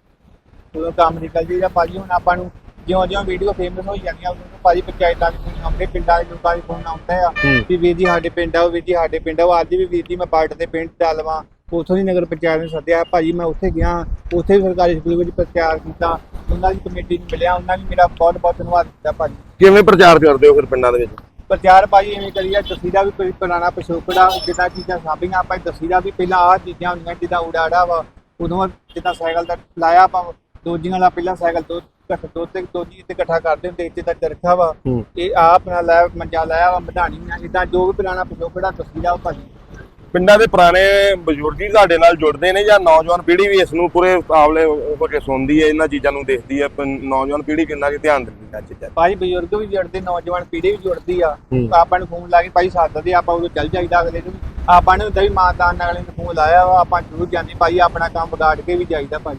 ਉਹ ਕੰਮ ਨਿਕਲ ਜੀਦਾ ਭਾਜੀ ਹੁਣ ਆਪਾਂ ਨੂੰ ਜਿਉਂ ਜਿਉਂ ਵੀਡੀਓ ਫੇਮਸ ਹੋਈ ਜਾਂਦੀਆਂ ਉਦੋਂ ਤੋਂ ਭਾਜੀ ਪੰਚਾਇਤਾਂ ਦੇ ਫੋਨ ਆਉਂਦੇ ਪਿੰਡਾਂ ਦੇ ਲੋਕਾਂ ਦੇ ਫੋਨ ਆਉਂਦੇ ਆ। ਵੀ ਵੀਰ ਜੀ ਸਾਡੇ ਪਿੰਡ ਆਓ ਵੀਰ ਜੀ ਸਾਡੇ ਪਿੰਡ ਆਓ ਅੱਜ ਵੀ ਵੀਰ ਜੀ ਮੈਂ ਬਾਰਡਰ ਦੇ ਪਿੰਡ ਡਲਵਾ ਉਥੋਂ ਦੀ ਨਗਰ ਪੰਚਾਇਤ ਨੇ ਸੱਦਿਆ ਭਾਜੀ ਮੈਂ ਉੱਥੇ ਗਿਆ ਉੱਥੇ ਵੀ ਸਰਕਾਰੀ ਸਕੂਲ ਵਿੱਚ ਪ੍ਰਚਾਰ ਕੀਤਾ ਉਹਨਾਂ ਦੀ ਕਮੇਟੀ ਨੂੰ ਮਿਲਿਆ ਉਹਨਾਂ ਨੇ ਮੇਰਾ ਬਹੁਤ ਬਹੁਤ ਧੰਨਵਾਦ ਕੀਤਾ ਭਾਜੀ। ਕਿਵੇਂ ਪ੍ਰਚਾਰ ਕਰਦੇ ਹੋ ਫਿਰ ਪਿੰਡਾਂ ਦੇ ਵਿੱਚ? ਪ੍ਰਚਾਰ ਭਾਜੀ ਐਵੇਂ ਕਰੀਆ ਦਸੀਦਾ ਵੀ ਕੋਈ ਪੁਰਾਣਾ ਪਿਛੋਕੜਾ ਜਿੱਦਾਂ ਚੀਜ਼ਾਂ ਸਾਂਭੀਆਂ ਆਪਾਂ ਦਸੀਦਾ ਵੀ ਪਹਿਲਾਂ ਆਹ ਚੀਜ਼ਾਂ ਹੁੰਦੀਆਂ ਜਿੱਦਾਂ ਉਡਾੜਾ ਵਾ ਉਦੋਂ ਜਿੱਦਾਂ ਸਾਈਕਲ ਦਾ ਲਾਇਆ ਆਪਾਂ ਦੋਜੀਆਂ ਦਾ ਪਹਿਲਾਂ ਸਾਈਕਲ ਦੋ ਇਕੱਠ ਦੋ ਤੇ ਦੋਜੀ ਤੇ ਇਕੱਠਾ ਕਰਦੇ ਹੁੰਦੇ ਇੱਥੇ ਦਾ ਚਰਖਾ ਵਾ ਹੂੰ। ਇਹ ਆ ਆਪਣਾ ਲਾਇਆ ਮੰਜਾ ਲਾਇਆ ਵਾ ਮਧਾਣੀ ਆ ਜਿੱਦਾਂ ਜੋ ਵੀ ਪੁਰਾਣਾ ਪਿਛੋਕੜਾ ਦਸੀਦਾ ਉਹ ਭਾਜੀ ਪਿੰਡਾਂ ਦੇ ਪੁਰਾਣੇ ਬਜ਼ੁਰਗ ਹੀ ਸਾਡੇ ਨਾਲ ਜੁੜਦੇ ਨੇ ਜਾਂ ਨੌਜਵਾਨ ਪੀੜ੍ਹੀ ਵੀ ਇਸ ਨੂੰ ਪੂਰੇ ਆਵਲੇ ਹੋ ਕੇ ਸੁਣਦੀ ਹੈ ਇਹਨਾਂ ਚੀਜ਼ਾਂ ਨੂੰ ਦੇਖਦੀ ਹੈ ਪਰ ਨੌਜਵਾਨ ਪੀੜ੍ਹੀ ਕਿੰਨਾ ਕੁ ਧਿਆਨ ਦਿੰਦੀ ਹੈ ਇਹ ਚੀਜ਼ਾਂ ਤੇ? ਭਾਈ ਬਜ਼ੁਰਗ ਵੀ ਜੁੜਦੇ ਨੌਜਵਾਨ ਪੀੜ੍ਹੀ ਵੀ ਜੁੜਦੀ ਆ ਹੂੰ। ਆਪਾਂ ਨੂੰ ਫੋਨ ਲਾ ਕੇ ਭਾਈ ਸੱਦਦੇ ਆਪਾਂ ਉਦੋਂ ਚੱਲ ਜਾਈਦਾ ਅਗਲੇ ਨੂੰ ਆਪਾਂ ਨੂੰ ਹੁੰਦਾ ਵੀ ਮਾਤਾ ਨਾਲ ਅਗਲੇ ਨੂੰ ਫੋਨ ਲਾਇਆ ਵਾ ਆਪਾਂ ਜ਼ਰੂਰ ਜਾਂਦੇ ਭਾਈ ਆਪਣਾ ਕੰਮ ਵਿਗਾੜ ਕੇ ਵੀ ਜਾਈਦਾ ਭਾਈ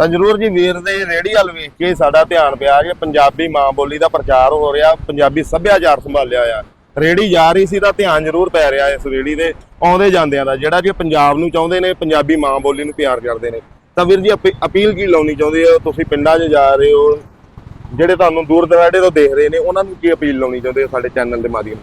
ਤਾਂ ਜਰੂਰ ਜੀ ਵੀਰ ਦੇ ਰੇੜੀ ਵੱਲ ਵੇਖ ਕੇ ਸਾਡਾ ਧਿਆਨ ਪਿਆ ਕਿ ਪੰਜਾਬੀ ਮਾਂ ਬੋਲੀ ਦਾ ਪ੍ਰਚਾਰ ਹੋ ਰਿਹਾ, ਪੰਜਾਬੀ ਸੱਭਿਆਚਾਰ ਸੰਭਾਲਿਆ ਹੋਇਆ ਰੇੜੀ ਜਾ ਰਹੀ ਸੀ ਤਾਂ ਧਿਆਨ ਜਰੂਰ ਪੈ ਰਿਹਾ ਇਸ ਰੇੜੀ ਦੇ ਆਉਂਦੇ ਜਾਂਦਿਆਂ ਦਾ, ਜਿਹੜਾ ਕਿ ਪੰਜਾਬ ਨੂੰ ਚਾਹੁੰਦੇ ਨੇ, ਪੰਜਾਬੀ ਮਾਂ ਬੋਲੀ ਨੂੰ ਪਿਆਰ ਕਰਦੇ ਨੇ। ਤਾਂ ਵੀਰ ਜੀ ਅਪੀਲ ਕੀ ਲਾਉਣੀ ਚਾਹੁੰਦੇ ਹੋ? ਤੁਸੀਂ ਪਿੰਡਾਂ 'ਚ ਜਾ ਰਹੇ ਹੋ, ਜਿਹੜੇ ਤੁਹਾਨੂੰ ਦੂਰ ਦਰਾਡੇ ਤੋਂ ਦੇਖ ਰਹੇ ਨੇ, ਉਹਨਾਂ ਨੂੰ ਕੀ ਅਪੀਲ ਲਾਉਣੀ ਚਾਹੁੰਦੇ ਹੋ ਸਾਡੇ ਚੈਨਲ ਦੇ ਮਾਧਿਅਮ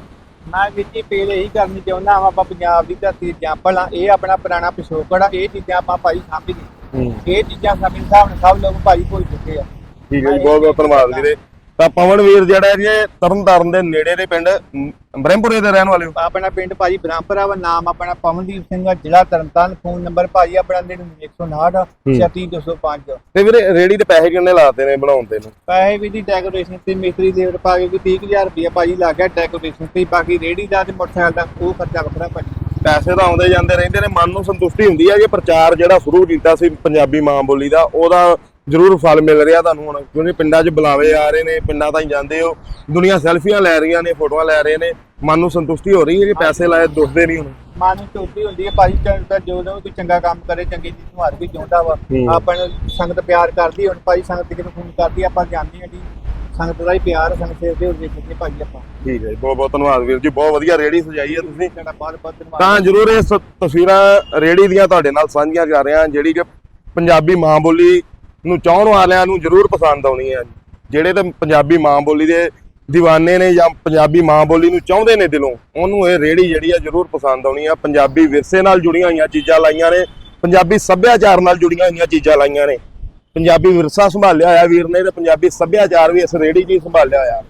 ਮੈਂ ਵੀਰ ਜੀ ਅਪੀਲ ਇਹੀ ਕਰਨੀ ਚਾਹੁੰਦਾ ਹਾਂ ਆਪਾਂ ਪੰਜਾਬ ਦੀ ਧਰਤੀ ਐਗਜ਼ਾਮਪਲ ਆ, ਇਹ ਆਪਣਾ ਪੁਰਾਣਾ ਪਿਛੋਕੜ ਆ, ਇਹ ਚੀਜ਼ਾਂ ਆਪਾਂ ਭਾਈ ਸਾਂਭੀਏ। ਇਹ ਚੀਜ਼ਾਂ ਸਾਡੇ ਹਿਸਾਬ ਨਾਲ ਸਭ ਲੋਕ ਭਾਈ ਭੁੱਲ ਚੁੱਕੇ ਆ। ਠੀਕ ਹੈ ਜੀ ਬਹੁਤ ਬਹੁਤ ਧੰਨਵਾਦ ਵੀਰੇ। ਤਾਂ ਪਵਨ ਵੀਰ ਜਿਹੜਾ ਹੈ ਜੀ ਇਹ ਤਰਨਤਾਰਨ ਦੇ ਨੇੜੇ ਦੇ ਪਿੰਡ ਮ- ਬ੍ਰਹਮਪੁਰੇ ਦੇ ਰਹਿਣ ਵਾਲੇ ਹੋ? ਆਪਣਾ ਪਿੰਡ ਭਾਜੀ ਬ੍ਰਹਮਪੁਰਾ ਵਾ ਨਾਮ ਆਪਣਾ ਪਵਨਦੀਪ ਸਿੰਘ ਆ ਜ਼ਿਲ੍ਹਾ ਤਰਨਤਾਰਨ ਫੋਨ ਨੰਬਰ ਭਾਜੀ ਆਪਣਾ 99159 36205 ਤੇ ਵੀਰੇ ਰੇੜੀ ਦੇ ਪੈਸੇ ਕਿੰਨੇ ਲਾਤੇ ਨੇ ਬਣਾਉਣ ਤੇ ਨੂੰ? ਪੈਸੇ ਵੀ ਦੀ ਡੈਕੋਰੇਸ਼ਨ ਤੇ ਮਿਸਤਰੀ ਲੇਬਰ ਪਾ ਕੇ ਕੋਈ 30000 ਰੁਪਏ ਭਾਜੀ ਲੱਗ ਗਿਆ ਡੈਕੋਰੇਸ਼ਨ ਤੇ ਬਾਕੀ ਰੇੜੀ ਦਾ ਤੇ ਮੋਟਰਸਾਈਕਲ ਦਾ ਉਹ ਖਰਚਾ ਵੱਖਰਾ ਭਾਜੀ। ਪੈਸੇ ਤਾਂ ਆਉਂਦੇ ਜਾਂਦੇ ਰਹਿੰਦੇ ਨੇ ਮਨ ਨੂੰ ਸੰਤੁਸ਼ਟੀ ਹੁੰਦੀ ਹੈ ਕਿ ਪ੍ਰਚਾਰ ਜਿਹੜਾ ਸ਼ੁਰੂ ਕੀਤਾ ਸੀ ਪੰਜਾਬੀ ਮਾਂ ਬੋਲੀ ਦਾ ਉਹਦਾ ਜ਼ਰੂਰ ਫਲ ਮਿਲ ਰਿਹਾ ਤੁਹਾਨੂੰ ਹੁਣ ਕਿਉਂਕਿ ਪਿੰਡਾਂ 'ਚ ਬੁਲਾਵੇ ਆ ਰਹੇ ਨੇ ਪਿੰਡਾਂ ਤਾਈਂ ਜਾਂਦੇ ਹੋ ਦੁਨੀਆ ਸੈਲਫੀਆਂ ਲੈ ਰਹੀਆਂ ਨੇ ਫੋਟੋਆਂ ਲੈ ਰਹੇ ਨੇ ਮਨ ਨੂੰ ਸੰਤੁਸ਼ਟੀ ਹੋ ਰਹੀ ਹੈ ਕਿ ਪੈਸੇ ਲਾਏ ਦੁੱਖਦੇ ਨਹੀਂ ਹੁਣ। ਮਨ ਨੂੰ ਚੋਟੀ ਹੁੰਦੀ ਹੈ ਭਾਜੀ ਚੰਗਾ ਜੋ ਕੋਈ ਚੰਗਾ ਕੰਮ ਕਰੇ ਚੰਗੀ ਚੀਜ਼ ਨੂੰ ਹਰ ਵੀ ਚਾਹੁੰਦਾ ਵਾ। ਹੂੰ। ਆਪਾਂ ਨੂੰ ਸੰਗਤ ਪਿਆਰ ਕਰਦੀ ਹੁਣ ਭਾਈ ਸੰਗਤ ਕਿਤੇ ਫੋਨ ਕਰਦੀ ਆਪਾਂ ਜਾਂਦੇ ਹਾਂ ਜੀ ਸੰਗਤ ਦਾ ਹੀ ਪਿਆਰ ਸੰਗਤ ਦੇ ਉੱਤੇ ਦੇਖਦੇ ਭਾਜੀ ਆਪਾਂ। ਠੀਕ ਹੈ ਜੀ ਬਹੁਤ ਬਹੁਤ ਧੰਨਵਾਦ ਵੀਰ ਜੀ ਬਹੁਤ ਵਧੀਆ ਰੇੜੀ ਸਜਾਈ ਹੈ ਤੁਸੀਂ। ਤੁਹਾਡਾ ਬਹੁਤ ਬਹੁਤ ਧੰਨਵਾਦ। ਤਾਂ ਜਰੂਰ ਇਹ ਤਸਵੀਰਾਂ ਰੇੜੀ ਦੀਆਂ ਤੁਹਾਡੇ ਨਾਲ ਸਾਂਝੀਆਂ ਕਰ ਰਿਹਾ ਜਿਹੜੀ ਕਿ ਪੰਜਾਬੀ ਮਾਂ ਬੋਲੀ ਨੂੰ ਚਾਹਣ ਵਾਲਿਆਂ ਨੂੰ ਜਰੂਰ ਪਸੰਦ ਆਉਣੀ ਹੈ। ਜਿਹੜੇ ਤਾਂ ਪੰਜਾਬੀ ਮਾਂ ਬੋਲੀ ਦੇ دیਵਾਨੇ ਨੇ ਜਾਂ ਪੰਜਾਬੀ ਮਾਂ ਬੋਲੀ ਨੂੰ ਚਾਹੁੰਦੇ ਨੇ ਦਿਲੋਂ ਉਹਨੂੰ ਇਹ ਰੇੜੀ ਜਿਹੜੀ ਆ ਜਰੂਰ ਪਸੰਦ ਆਉਣੀ ਆ ਪੰਜਾਬੀ ਵਿਰਸੇ ਨਾਲ ਜੁੜੀਆਂ ਹੋਈਆਂ ਚੀਜ਼ਾਂ ਲਾਈਆਂ ਨੇ ਪੰਜਾਬੀ ਸੱਭਿਆਚਾਰ ਨਾਲ ਜੁੜੀਆਂ ਹੋਈਆਂ ਚੀਜ਼ਾਂ ਲਾਈਆਂ ਨੇ। ਪੰਜਾਬੀ ਵਿਰਸਾ ਸੰਭਾਲਿਆ ਹੋਇਆ ਵੀਰ ਨੇ ਤੇ ਪੰਜਾਬੀ ਸੱਭਿਆਚਾਰ ਵੀ ਇਸ ਰੇੜੀ 'ਚ ਹੀ ਸੰਭਾਲਿਆ ਹੋਇਆ।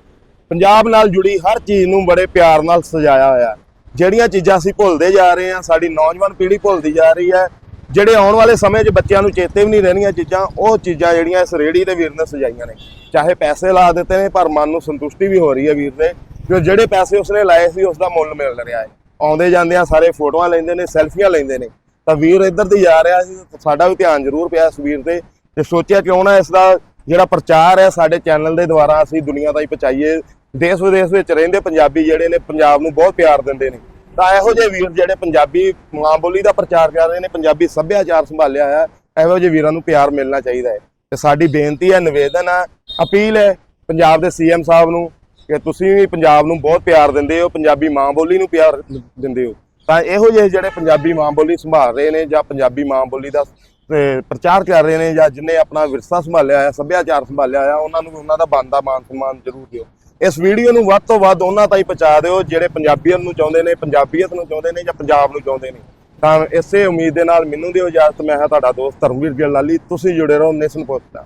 ਪੰਜਾਬ ਨਾਲ ਜੁੜੀ ਹਰ ਚੀਜ਼ ਨੂੰ ਬੜੇ ਪਿਆਰ ਨਾਲ ਸਜਾਇਆ ਹੋਇਆ। ਜਿਹੜੀਆਂ ਚੀਜ਼ਾਂ ਅਸੀਂ ਭੁੱਲਦੇ ਜਾ ਰਹੇ ਹਾਂ, ਸਾਡੀ ਨੌਜਵਾਨ ਪੀੜ੍ਹੀ ਭੁੱਲਦੀ ਜਾ ਰਹੀ ਹੈ, ਜਿਹੜੇ ਆਉਣ ਵਾਲੇ ਸਮੇਂ 'ਚ ਬੱਚਿਆਂ ਨੂੰ ਚੇਤੇ ਵੀ ਨਹੀਂ ਰਹਿਣੀਆਂ ਚੀਜ਼ਾਂ, ਉਹ ਚੀਜ਼ਾਂ ਜਿਹੜੀਆਂ ਇਸ ਰੇੜੀ ਦੇ ਵੀਰ ਨੇ ਸਜਾਈਆਂ ਨੇ। ਚਾਹੇ ਪੈਸੇ ਲਾ ਦਿੱਤੇ ਨੇ, ਪਰ ਮਨ ਨੂੰ ਸੰਤੁਸ਼ਟੀ ਵੀ ਹੋ ਰਹੀ ਹੈ ਵੀਰ ਦੇ ਕਿ ਜਿਹੜੇ ਪੈਸੇ ਉਸਨੇ ਲਾਏ ਸੀ ਉਸ ਦਾ ਮੁੱਲ ਮਿਲ ਰਿਹਾ ਹੈ। ਆਉਂਦੇ ਜਾਂਦੇ ਆ ਸਾਰੇ ਫੋਟੋਆਂ ਲੈਂਦੇ ਨੇ, ਸੈਲਫੀਆਂ ਲੈਂਦੇ ਨੇ। ਤਾਂ ਵੀਰ ਇੱਧਰ ਦੀ ਜਾ ਰਿਹਾ ਸੀ, ਸਾਡਾ ਵੀ ਧਿਆਨ ਜ਼ਰੂਰ ਪਿਆ ਇਸ ਵੀਰ ਤੇ। ਤੇ ਸੋਚਿਆ ਕਿਉਂ ਨਾ ਇਸ ਦਾ ਜਿਹੜਾ ਪ੍ਰਚਾਰ ਹੈ ਸਾਡੇ ਚੈਨਲ ਦੇ ਦੁਆਰਾ ਅਸੀਂ ਦੁਨੀਆ ਤਾਈਂ ਪਹੁੰਚਾਈਏ ਦੇਸ਼ ਵਿਦੇਸ਼ ਵਿੱਚ ਰਹਿੰਦੇ ਪੰਜਾਬੀ ਜਿਹੜੇ ਨੇ ਪੰਜਾਬ ਨੂੰ ਬਹੁਤ ਪਿਆਰ ਦਿੰਦੇ ਨੇ। ਤਾਂ ਇਹੋ ਜਿਹੇ ਵੀਰ ਜਿਹੜੇ ਪੰਜਾਬੀ ਮਾਂ ਬੋਲੀ ਦਾ ਪ੍ਰਚਾਰ ਕਰ ਰਹੇ ਨੇ ਪੰਜਾਬੀ ਸੱਭਿਆਚਾਰ ਸੰਭਾਲਿਆ ਹੋਇਆ ਹੈ, ਇਹੋ ਜਿਹੇ ਵੀਰਾਂ ਨੂੰ ਪਿਆਰ ਮਿਲਣਾ ਚਾਹੀਦਾ ਹੈ। ਤੇ ਸਾਡੀ ਬੇਨਤੀ ਹੈ ਨਿਵੇਦਨ ਹੈ ਅਪੀਲ ਹੈ ਪੰਜਾਬ ਦੇ ਸੀਐਮ ਸਾਹਿਬ ਨੂੰ ਕਿ ਤੁਸੀਂ ਵੀ ਪੰਜਾਬ ਨੂੰ ਬਹੁਤ ਪਿਆਰ ਦਿੰਦੇ ਹੋ ਪੰਜਾਬੀ ਮਾਂ ਬੋਲੀ ਨੂੰ ਪਿਆਰ ਦਿੰਦੇ ਹੋ। ਤਾਂ ਇਹੋ ਜਿਹੇ ਜਿਹੜੇ ਪੰਜਾਬੀ ਮਾਂ ਬੋਲੀ ਸੰਭਾਲ ਰਹੇ ਨੇ ਜਾਂ ਪੰਜਾਬੀ ਮਾਂ ਬੋਲੀ ਦਾ ਅਹ, ਪ੍ਰਚਾਰ ਕਰ ਰਹੇ ਨੇ ਜਾਂ ਜਿਨੇ ਆਪਣਾ ਵਿਰਸਾ ਸੰਭਾਲਿਆ ਹੋਇਆ ਸੱਭਿਆਚਾਰ ਸੰਭਾਲਿਆ ਹੋਇਆ ਉਹਨਾਂ ਨੂੰ ਵੀ ਉਹਨਾਂ ਦਾ ਬਣਦਾ ਮਾਨ ਸਨਮਾਨ ਜ਼ਰੂਰ ਦਿਓ। ਇਸ ਵੀਡੀਓ ਨੂੰ ਵੱਧ ਤੋਂ ਵੱਧ ਉਹਨਾਂ ਤਾਈਂ ਪਹੁੰਚਾ ਦਿਓ ਜਿਹੜੇ ਪੰਜਾਬੀਅਤ ਨੂੰ ਚਾਹੁੰਦੇ ਨੇ ਪੰਜਾਬੀਅਤ ਨੂੰ ਚਾਹੁੰਦੇ ਨੇ ਜਾਂ ਪੰਜਾਬ ਨੂੰ ਚਾਹੁੰਦੇ ਨੇ। ਤਾਂ ਇਸੇ ਉਮੀਦ ਦੇ ਨਾਲ ਮੈਨੂੰ ਦਿਓ ਇਜਾਜ਼ਤ ਮੈਂ ਹਾਂ ਤੁਹਾਡਾ ਦੋਸਤ ਧਰਮਵੀਰ ਗਿੱਲ ਲਾਲੀ ਤੁਸੀਂ ਜੁੜੇ ਰਹੋ ਨੇਸ਼ਨ ਪੋਸਟ। ਨਾਲ